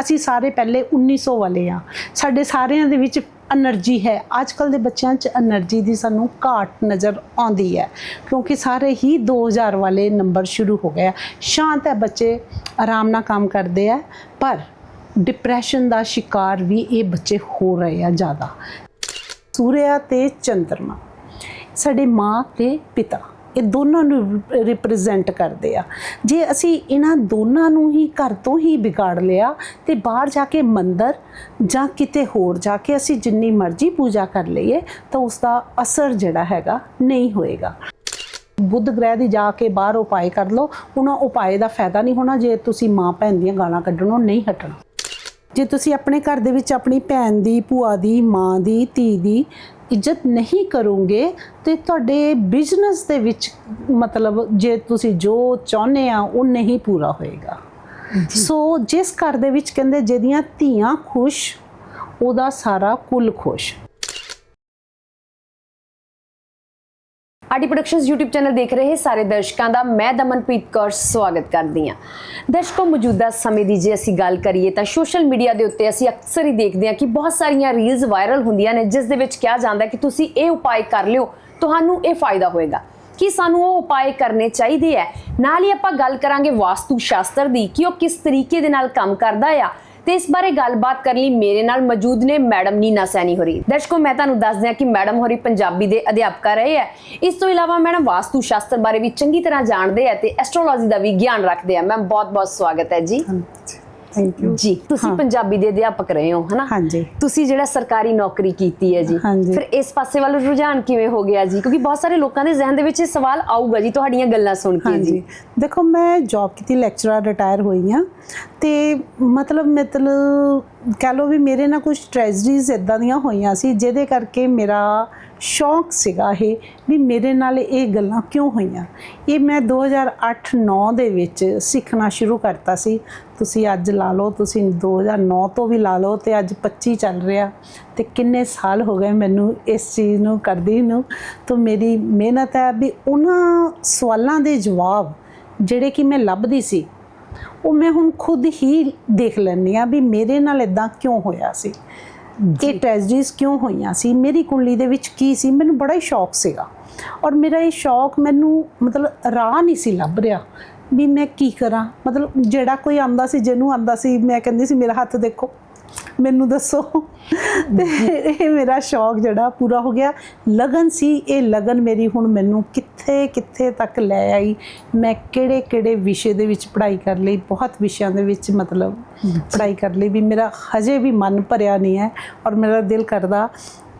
ਅਸੀਂ ਸਾਰੇ ਪਹਿਲੇ 1900 ਵਾਲੇ ਆ। ਸਾਡੇ ਸਾਰਿਆਂ ਦੇ ਵਿੱਚ એનર્ਜੀ ਹੈ। ਅੱਜ ਕੱਲ ਦੇ ਬੱਚਿਆਂ 'ਚ એનર્ਜੀ ਦੀ ਸਾਨੂੰ ਘਾਟ ਨਜ਼ਰ ਆਉਂਦੀ ਹੈ, ਕਿਉਂਕਿ ਸਾਰੇ ਹੀ 2000 ਵਾਲੇ ਨੰਬਰ ਸ਼ੁਰੂ ਹੋ ਗਏ ਆ। ਸ਼ਾਂਤ ਹੈ ਬੱਚੇ, ਆਰਾਮ ਨਾਲ ਕੰਮ ਕਰਦੇ ਆ, ਪਰ ਡਿਪਰੈਸ਼ਨ ਦਾ ਸ਼ਿਕਾਰ ਵੀ ਇਹ ਬੱਚੇ ਹੋ ਰਹੇ ਆ ਜ਼ਿਆਦਾ। ਸੂਰਿਆ ਤੇ ਚੰਦਰਮਾ, ਸਾਡੇ ਮਾਂ ਤੇ ਪਿਤਾ। ਇਹ ਦੋਨਾਂ ਨੂੰ ਰਿਪਰੈਜ਼ੈਂਟ ਕਰਦੇ ਆ। ਜੇ ਅਸੀਂ ਇਹਨਾਂ ਦੋਨਾਂ ਨੂੰ ਹੀ ਘਰ ਤੋਂ ਹੀ ਵਿਗਾੜ ਲਿਆ ਤੇ ਬਾਹਰ ਜਾ ਕੇ ਮੰਦਰ ਜਾਂ ਕਿਤੇ ਹੋਰ ਜਾ ਕੇ ਅਸੀਂ ਜਿੰਨੀ ਮਰਜ਼ੀ ਪੂਜਾ ਕਰ ਲਈਏ, ਤਾਂ ਉਸ ਦਾ ਅਸਰ ਜਿਹੜਾ ਹੈਗਾ ਨਹੀਂ ਹੋਏਗਾ। ਬੁੱਧ ਗ੍ਰਹਿ ਦੀ ਜਾ ਕੇ ਬਾਹਰ ਉਪਾਏ ਕਰ ਲਓ, ਉਹਨਾਂ ਉਪਾਏ ਦਾ ਫਾਇਦਾ ਨਹੀਂ ਹੋਣਾ ਜੇ ਤੁਸੀਂ ਮਾਂ ਭੈਣ ਦੀਆਂ ਗਾਲਾਂ ਕੱਢਣੋਂ ਨਹੀਂ ਹਟਣਾ। ਜੇ ਤੁਸੀਂ ਆਪਣੇ ਘਰ ਦੇ ਵਿੱਚ ਆਪਣੀ ਭੈਣ ਦੀ, ਭੂਆ ਦੀ, ਮਾਂ ਦੀ, ਧੀ ਦੀ ਇੱਜ਼ਤ ਨਹੀਂ ਕਰੋਗੇ ਤੇ ਤੁਹਾਡੇ ਬਿਜ਼ਨਸ ਦੇ ਵਿੱਚ ਮਤਲਬ ਜੇ ਤੁਸੀਂ ਜੋ ਚਾਹੁੰਦੇ ਆ ਉਹ ਨਹੀਂ ਪੂਰਾ ਹੋਏਗਾ। ਸੋ ਜਿਸ ਘਰ ਦੇ ਵਿੱਚ ਕਹਿੰਦੇ ਜਿਹਦੀਆਂ ਧੀਆਂ ਖੁਸ਼ ਉਹਦਾ ਸਾਰਾ ਕੁਲ ਖੁਸ਼। ਆਰਟੀ ਪ੍ਰੋਡਕਸ਼ਨਸ YouTube ਚੈਨਲ ਦੇਖ ਰਹੇ ਸਾਰੇ ਦਰਸ਼ਕਾਂ ਦਾ ਮੈਂ ਦਮਨਪ੍ਰੀਤ ਕੌਰ ਸਵਾਗਤ ਕਰਦੀ ਹਾਂ। ਦਰਸ਼ਕੋ, ਮੌਜੂਦਾ ਸਮੇਂ ਦੀ ਜੇ ਅਸੀਂ ਗੱਲ ਕਰੀਏ ਤਾਂ ਸੋਸ਼ਲ ਮੀਡੀਆ ਦੇ ਉੱਤੇ ਅਸੀਂ ਅਕਸਰ ਹੀ ਦੇਖਦੇ ਹਾਂ ਕਿ ਬਹੁਤ ਸਾਰੀਆਂ ਰੀਲਸ ਵਾਇਰਲ ਹੁੰਦੀਆਂ ਨੇ, ਜਿਸ ਦੇ ਵਿੱਚ ਕਿਹਾ ਜਾਂਦਾ ਕਿ ਤੁਸੀਂ ਇਹ ਉਪਾਅ ਕਰ ਲਿਓ, ਤੁਹਾਨੂੰ ਇਹ ਫਾਇਦਾ ਹੋਏਗਾ। ਕਿ ਸਾਨੂੰ ਉਹ ਉਪਾਅ ਕਰਨੇ ਚਾਹੀਦੇ ਹੈ ਨਾਲ ਹੀ ਆਪਾਂ ਗੱਲ ਕਰਾਂਗੇ ਵਾਸਤੂ ਸ਼ਾਸਤਰ ਦੀ ਕਿ ਉਹ ਕਿਸ ਤਰੀਕੇ ਦੇ ਨਾਲ ਕੰਮ ਕਰਦਾ ਆ। ਤੇ ਇਸ ਬਾਰੇ ਗੱਲਬਾਤ ਕਰਨ ਲਈ ਮੇਰੇ ਨਾਲ ਮੌਜੂਦ ਨੇ ਮੈਡਮ ਨੀਨਾ ਸੈਣੀ ਹੋਰੀ। ਦਰਸ਼ਕੋ, ਮੈਂ ਤੁਹਾਨੂੰ ਦੱਸ ਦਿਆਂ ਕਿ ਮੈਡਮ ਹੋਰੀ ਪੰਜਾਬੀ ਦੇ ਅਧਿਆਪਕਾ ਰਹੇ ਹੈ। ਇਸ ਤੋਂ ਇਲਾਵਾ ਮੈਡਮ ਵਾਸਤੂ ਸ਼ਾਸਤਰ ਬਾਰੇ ਵੀ ਚੰਗੀ ਤਰ੍ਹਾਂ ਜਾਣਦੇ ਹੈ ਤੇ ਐਸਟ੍ਰੋਲੋਜੀ ਦਾ ਵੀ ਗਿਆਨ ਰੱਖਦੇ ਆ ਮੈਮ ਬਹੁਤ ਬਹੁਤ ਸਵਾਗਤ ਹੈ ਜੀ। ਥੈਂਕ ਯੂ ਜੀ ਤੁਸੀਂ ਹਾਂ। ਪੰਜਾਬੀ ਦੇ ਅਧਿਆਪਕ ਰਹੇ ਹੋ ਹਨਾ? ਹਾਂਜੀ। ਤੁਸੀਂ ਜਿਹੜਾ ਸਰਕਾਰੀ ਨੌਕਰੀ ਕੀਤੀ ਹੈ ਜੀ ਹਾਂਜੀ। ਫਿਰ ਇਸ ਪਾਸੇ ਵੱਲ ਰੁਝਾਨ ਕਿਵੇਂ ਹੋ ਗਿਆ ਜੀ? ਕਿਉਂਕਿ ਬਹੁਤ ਸਾਰੇ ਲੋਕਾਂ ਦੇ ਜ਼ਿਹਨ ਦੇ ਵਿੱਚ ਇਹ ਸਵਾਲ ਆਊਗਾ ਜੀ ਤੁਹਾਡੀਆਂ ਗੱਲਾਂ ਸੁਣ ਕੇ ਜੀ। ਹਾਂਜੀ ਦੇਖੋ ਮੈਂ ਜੌਬ ਕੀਤੀ ਲੈਕਚਰਰ ਰਿਟਾਇਰ ਹੋਈ ਆ ਤੇ ਮਤਲਬ ਮਤਲਬ ਕਹ ਲਓ ਵੀ ਮੇਰੇ ਨਾਲ ਕੁਝ ਟ੍ਰੈਜਡੀਜ਼ ਇਦਾਂ ਦੀਆਂ ਹੋਈਆਂ ਸੀ ਜਿਹਦੇ ਕਰਕੇ ਮੇਰਾ ਸ਼ੌਕ ਸੀਗਾ ਇਹ ਵੀ ਮੇਰੇ ਨਾਲ ਇਹ ਗੱਲਾਂ ਕਿਉਂ ਹੋਈਆਂ? ਇਹ ਮੈਂ 2008-9 ਦੇ ਵਿੱਚ ਸਿੱਖਣਾ ਸ਼ੁਰੂ ਕਰਤਾ ਸੀ। ਤੁਸੀਂ ਅੱਜ ਲਾ ਲਓ, ਤੁਸੀਂ 2009 ਤੋਂ ਵੀ ਲਾ ਲਓ ਤੇ ਅੱਜ 25 ਚੱਲ ਰਿਹਾ ਤੇ ਕਿੰਨੇ ਸਾਲ ਹੋ ਗਏ ਮੈਨੂੰ ਇਸ ਚੀਜ਼ ਨੂੰ, ਕਰਦੀ ਨੂੰ। ਤਾਂ ਮੇਰੀ ਮਿਹਨਤ ਹੈ ਵੀ ਉਹਨਾਂ ਸਵਾਲਾਂ ਦੇ ਜਵਾਬ ਜਿਹੜੇ ਕਿ ਮੈਂ ਲੱਭਦੀ ਸੀ, ਉਹ ਮੈਂ ਹੁਣ ਖੁਦ ਹੀ ਦੇਖ ਲੈਂਦੀ ਆ ਵੀ ਮੇਰੇ ਨਾਲ ਇਦਾਂ ਕਿਉਂ ਹੋਇਆ ਸੀ। ਇਹ ਟ੍ਰੈਜਡੀਜ਼ ਕਿਉਂ ਹੋਈਆਂ ਸੀ? ਮੇਰੀ ਕੁੰਡਲੀ ਦੇ ਵਿੱਚ ਕੀ ਸੀ? ਮੈਨੂੰ ਬੜਾ ਹੀ ਸ਼ੌਕ ਸੀਗਾ। ਔਰ ਮੇਰਾ ਇਹ ਸ਼ੌਕ ਮੈਨੂੰ ਮਤਲਬ ਰਾਹ ਨਹੀਂ ਸੀ ਲੱਭ ਰਿਹਾ ਵੀ ਮੈਂ ਕੀ ਕਰਾਂ? ਮਤਲਬ ਜਿਹੜਾ ਕੋਈ ਆਂਦਾ ਸੀ ਜਿਹਨੂੰ ਆਂਦਾ ਸੀ ਮੈਂ ਕਹਿੰਦੀ ਸੀ ਮੇਰਾ ਹੱਥ ਦੇਖੋ। ਮੈਨੂੰ ਦੱਸੋ। ਤੇ ਇਹ ਮੇਰਾ ਸ਼ੌਕ ਜਿਹੜਾ ਪੂਰਾ ਹੋ ਗਿਆ। ਲਗਨ ਸੀ, ਇਹ ਲਗਨ ਮੇਰੀ ਹੁਣ ਮੈਨੂੰ ਕਿੱਥੇ ਕਿੱਥੇ ਤੱਕ ਲੈ ਆਈ? ਮੈਂ ਕਿਹੜੇ ਕਿਹੜੇ ਵਿਸ਼ੇ ਦੇ ਵਿੱਚ ਪੜ੍ਹਾਈ ਕਰ ਲਈ? ਬਹੁਤ ਵਿਸ਼ਿਆਂ ਦੇ ਵਿੱਚ ਮਤਲਬ ਪੜ੍ਹਾਈ ਕਰ ਲਈ ਵੀ ਮੇਰਾ ਹਜੇ ਵੀ ਮਨ ਭਰਿਆ ਨਹੀਂ ਹੈ ਔਰ ਮੇਰਾ ਦਿਲ ਕਰਦਾ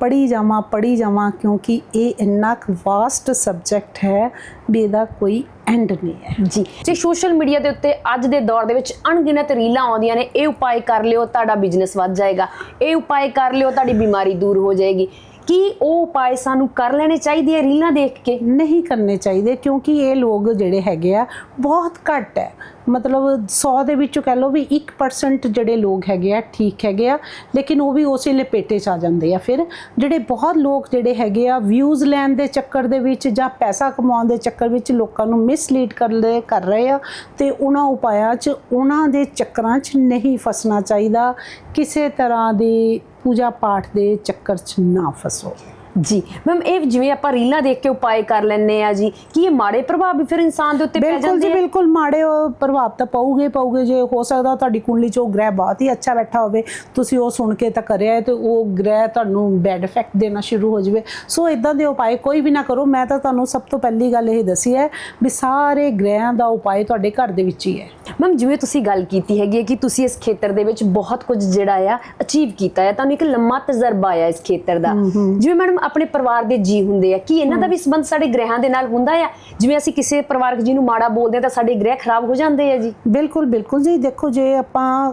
ਪੜ੍ਹੀ ਜਾਵਾਂ ਪੜ੍ਹੀ ਜਾਵਾਂ ਕਿਉਂਕਿ ਇਹ ਇੰਨਾ ਕੁ ਵਾਸਟ ਸਬਜੈਕਟ ਹੈ ਵੀ ਇਹਦਾ ਕੋਈ ਐਂਡ ਨਹੀਂ ਹੈ। ਜੀ। ਜੇ ਸੋਸ਼ਲ ਮੀਡੀਆ ਦੇ ਉੱਤੇ ਅੱਜ ਦੇ ਦੌਰ ਦੇ ਵਿੱਚ ਅਣਗਿਣਤ ਰੀਲਾਂ ਆਉਂਦੀਆਂ ਨੇ, ਇਹ ਉਪਾਅ ਕਰ ਲਿਓ, ਤੁਹਾਡਾ ਬਿਜ਼ਨਸ ਵੱਧ ਜਾਏਗਾ। ਇਹ ਉਪਾਅ ਕਰ ਲਿਓ, ਤੁਹਾਡੀ ਬਿਮਾਰੀ ਦੂਰ ਹੋ ਜਾਏਗੀ। ਕੀ ਉਹ ਉਪਾਏ ਸਾਨੂੰ ਕਰ ਲੈਣੇ ਚਾਹੀਦੇ ਆ ਰੀਲਾਂ ਦੇਖ ਕੇ? ਨਹੀਂ ਕਰਨੇ ਚਾਹੀਦੇ, ਕਿਉਂਕਿ ਇਹ ਲੋਕ ਜਿਹੜੇ ਹੈਗੇ ਆ, ਬਹੁਤ ਘੱਟ ਹੈ। ਮਤਲਬ 100 ਦੇ ਵਿੱਚੋਂ ਕਹਿ ਲਓ ਵੀ 1% ਜਿਹੜੇ ਲੋਕ ਹੈਗੇ ਆ, ਠੀਕ ਹੈਗੇ ਆ, ਲੇਕਿਨ ਉਹ ਵੀ ਉਸੇ ਲਪੇਟੇ ਚ ਆ ਜਾਂਦੇ ਆ। ਫਿਰ ਜਿਹੜੇ ਬਹੁਤ ਲੋਕ ਜਿਹੜੇ ਹੈਗੇ ਆ ਵਿਊਜ਼ ਲੈਣ ਦੇ ਚੱਕਰ ਦੇ ਵਿੱਚ ਜਾਂ ਪੈਸਾ ਕਮਾਉਣ ਦੇ ਚੱਕਰ ਵਿੱਚ ਲੋਕਾਂ ਨੂੰ ਮਿਸਲੀਡ ਕਰਦੇ, ਕਰ ਰਹੇ ਆ, ਤੇ ਉਹਨਾਂ ਉਪਾਇਆਂ 'ਚ ਉਹਨਾਂ ਦੇ ਚੱਕਰਾਂ 'ਚ ਨਹੀਂ ਫਸਣਾ ਚਾਹੀਦਾ। ਕਿਸੇ ਤਰ੍ਹਾਂ ਦੀ ਪੂਜਾ ਪਾਠ ਦੇ ਚੱਕਰ 'ਚ ਨਾ ਫਸੋ। ਜੀ। ਮੈਮ ਇਹ ਜਿਵੇਂ ਆਪਾਂ ਰੀਲਾਂ ਦੇਖ ਕੇ ਉਪਾਅ ਕਰ ਲੈਂਦੇ ਆ ਜੀ ਕੀ ਇਹ ਮਾੜੇ ਪ੍ਰਭਾਵ ਵੀ ਫਿਰ ਇਨਸਾਨ ਦੇ ਉੱਤੇ ਪੈ ਬਿਲਕੁਲ ਜੀ ਜਾਂਦੇ ਆ? ਬਿਲਕੁਲ ਮਾੜੇ ਉਹ ਪ੍ਰਭਾਵ ਤਾਂ ਪਊਗੇ ਪਊਗੇ। ਜੇ ਹੋ ਸਕਦਾ ਤੁਹਾਡੀ ਕੁੰਡਲੀ 'ਚ ਉਹ ਗ੍ਰਹਿ ਬਹੁਤ ਹੀ ਅੱਛਾ ਬੈਠਾ ਹੋਵੇ ਤੁਸੀਂ ਉਹ ਸੁਣ ਕੇ ਤਾਂ ਕਰਿਆ ਤੇ ਉਹ ਗ੍ਰਹਿ ਤੁਹਾਨੂੰ ਬੈਡ ਇਫੈਕਟ ਦੇਣਾ ਸ਼ੁਰੂ ਹੋ ਜਾਵੇ। ਸੋ ਇਦਾਂ ਦੇ ਉਪਾਅ ਕੋਈ ਵੀ ਨਾ ਕਰੋ। ਮੈਂ ਤਾਂ ਤੁਹਾਨੂੰ ਸਭ ਤੋਂ ਪਹਿਲੀ ਗੱਲ ਇਹ ਦੱਸੀ ਹੈ ਵੀ ਸਾਰੇ ਗ੍ਰਹਿਆਂ ਦਾ ਉਪਾਅ ਤੁਹਾਡੇ ਘਰ ਦੇ ਵਿੱਚ ਹੀ ਹੈ। ਮੈਮ ਜਿਵੇਂ ਤੁਸੀਂ ਗੱਲ ਕੀਤੀ ਹੈਗੀ ਹੈ ਕਿ ਤੁਸੀਂ ਇਸ ਖੇਤਰ ਦੇ ਵਿੱਚ ਬਹੁਤ ਕੁਝ ਜਿਹੜਾ ਆ ਅਚੀਵ ਕੀਤਾ ਹੈ ਤੁਹਾਨੂੰ ਇੱਕ ਲੰਮਾ ਤਜਰਬਾ ਆਇਆ ਇਸ ਖੇਤਰ ਦਾ। ਜਿਵੇਂ ਮੈਡਮ ਆਪਣੇ ਪਰਿਵਾਰ ਦੇ ਜੀ ਹੁੰਦੇ ਆ। ਕੀ ਇਹਨਾਂ ਦਾ ਵੀ ਸੰਬੰਧ ਸਾਡੇ ਗ੍ਰਹਿਾਂ ਦੇ ਨਾਲ ਹੁੰਦਾ ਆ? ਜਿਵੇਂ ਅਸੀਂ ਕਿਸੇ ਪਰਿਵਾਰਕ ਜੀ ਨੂੰ ਮਾੜਾ ਬੋਲਦੇ ਆ ਤਾਂ ਸਾਡੇ ਗ੍ਰਹਿ ਖਰਾਬ ਹੋ ਜਾਂਦੇ ਆ ਜੀ। ਬਿਲਕੁਲ ਬਿਲਕੁਲ ਜੀ। ਦੇਖੋ ਜੇ ਆਪਾਂ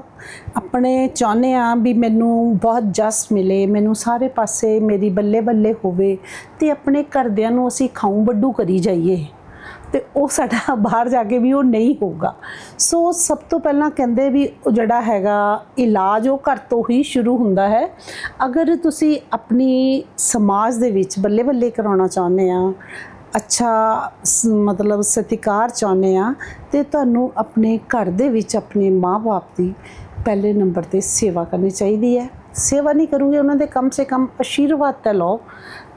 ਆਪਣੇ ਚਾਹੁੰਦੇ ਆ ਵੀ ਮੈਨੂੰ ਬਹੁਤ ਜਸ ਮਿਲੇ ਮੈਨੂੰ ਸਾਰੇ ਪਾਸੇ ਮੇਰੀ ਬੱਲੇ ਬੱਲੇ ਹੋਵੇ ਤੇ ਆਪਣੇ ਘਰਦਿਆਂ ਨੂੰ ਅਸੀਂ ਖਾਉ ਵੱਡੂ ਕਰੀ ਜਾਈਏ। ਤੇ ਉਹ ਸਾਡਾ ਬਾਹਰ ਜਾ ਕੇ ਵੀ ਉਹ ਨਹੀਂ ਹੋਊਗਾ। ਸੋ ਸਭ ਤੋਂ ਪਹਿਲਾਂ ਕਹਿੰਦੇ ਵੀ ਉਹ ਜਿਹੜਾ ਹੈਗਾ ਇਲਾਜ ਉਹ ਘਰ ਤੋਂ ਹੀ ਸ਼ੁਰੂ ਹੁੰਦਾ ਹੈ। ਅਗਰ ਤੁਸੀਂ ਆਪਣੀ ਸਮਾਜ ਦੇ ਵਿੱਚ ਬੱਲੇ ਬੱਲੇ ਕਰਾਉਣਾ ਚਾਹੁੰਦੇ ਆ, ਅੱਛਾ ਸ- ਮਤਲਬ ਸਤਿਕਾਰ ਚਾਹੁੰਦੇ ਆ, ਤੇ ਤੁਹਾਨੂੰ ਆਪਣੇ ਘਰ ਦੇ ਵਿੱਚ ਆਪਣੇ ਮਾਪੇ ਦੀ ਪਹਿਲੇ ਨੰਬਰ ਤੇ ਸੇਵਾ ਕਰਨੀ ਚਾਹੀਦੀ ਹੈ। ਸੇਵਾ ਨਹੀਂ ਕਰੂਗੇ, ਉਹਨਾਂ ਦੇ ਕਮ ਸੇ ਕਮ ਆਸ਼ੀਰਵਾਦ ਤਾਂ ਲਓ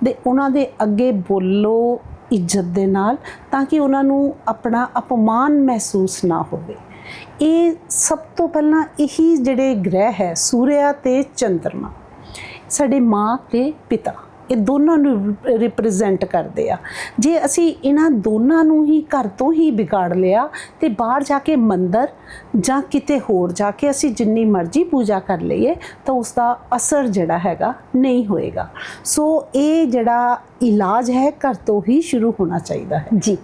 ਦੇ ਉਹਨਾਂ ਦੇ ਅੱਗੇ ਬੋਲੋ ਇੱਜ਼ਤ ਦੇ ਨਾਲ ਤਾਂ ਕਿ ਉਹਨਾਂ ਨੂੰ ਆਪਣਾ ਅਪਮਾਨ ਮਹਿਸੂਸ ਨਾ ਹੋਵੇ। ਇਹ ਸਭ ਤੋਂ ਪਹਿਲਾਂ ਇਹੀ ਜਿਹੜੇ ਗ੍ਰਹਿ ਹੈ, ਸੂਰਿਆ ਤੇ ਚੰਦਰਮਾ। ਸਾਡੇ ਮਾਂ ਤੇ ਪਿਤਾ। ਇਹ ਦੋਨਾਂ ਨੂੰ ਰਿਪਰੈਜ਼ੈਂਟ ਕਰਦੇ ਆ। ਜੇ ਅਸੀਂ ਇਹਨਾਂ ਦੋਨਾਂ ਨੂੰ ਹੀ ਘਰ ਤੋਂ ਹੀ ਵਿਗਾੜ ਲਿਆ ਤੇ ਬਾਹਰ ਜਾ ਕੇ ਮੰਦਰ ਜਾਂ ਕਿਤੇ ਹੋਰ ਜਾ ਕੇ ਅਸੀਂ ਜਿੰਨੀ ਮਰਜ਼ੀ ਪੂਜਾ ਕਰ ਲਈਏ ਤਾਂ ਉਸ ਦਾ ਅਸਰ ਜਿਹੜਾ ਹੈਗਾ ਨਹੀਂ ਹੋਏਗਾ। ਸੋ ਇਹ ਜਿਹੜਾ ਇਲਾਜ ਹੈ ਘਰ ਤੋਂ ਹੀ ਸ਼ੁਰੂ ਹੋਣਾ ਚਾਹੀਦਾ ਹੈ। ਜੀ।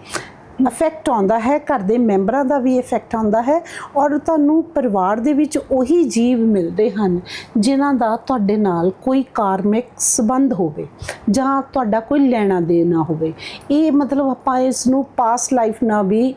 ਇਫੈਕਟ ਆਉਂਦਾ ਹੈ, ਘਰ ਦੇ ਮੈਂਬਰਾਂ ਦਾ ਵੀ ਇਫੈਕਟ ਆਉਂਦਾ ਹੈ ਔਰ ਤੁਹਾਨੂੰ ਪਰਿਵਾਰ ਦੇ ਵਿੱਚ ਉਹੀ ਜੀਵ ਮਿਲਦੇ ਹਨ ਜਿਨ੍ਹਾਂ ਦਾ ਤੁਹਾਡੇ ਨਾਲ ਕੋਈ ਕਾਰਮਿਕ ਸੰਬੰਧ ਹੋਵੇ ਜਾਂ ਤੁਹਾਡਾ ਕੋਈ ਲੈਣਾ ਦੇਣਾ ਹੋਵੇ। ਇਹ ਮਤਲਬ ਆਪਾਂ ਇਸ ਨੂੰ ਪਾਸ ਲਾਈਫ ਨਾਲ ਵੀ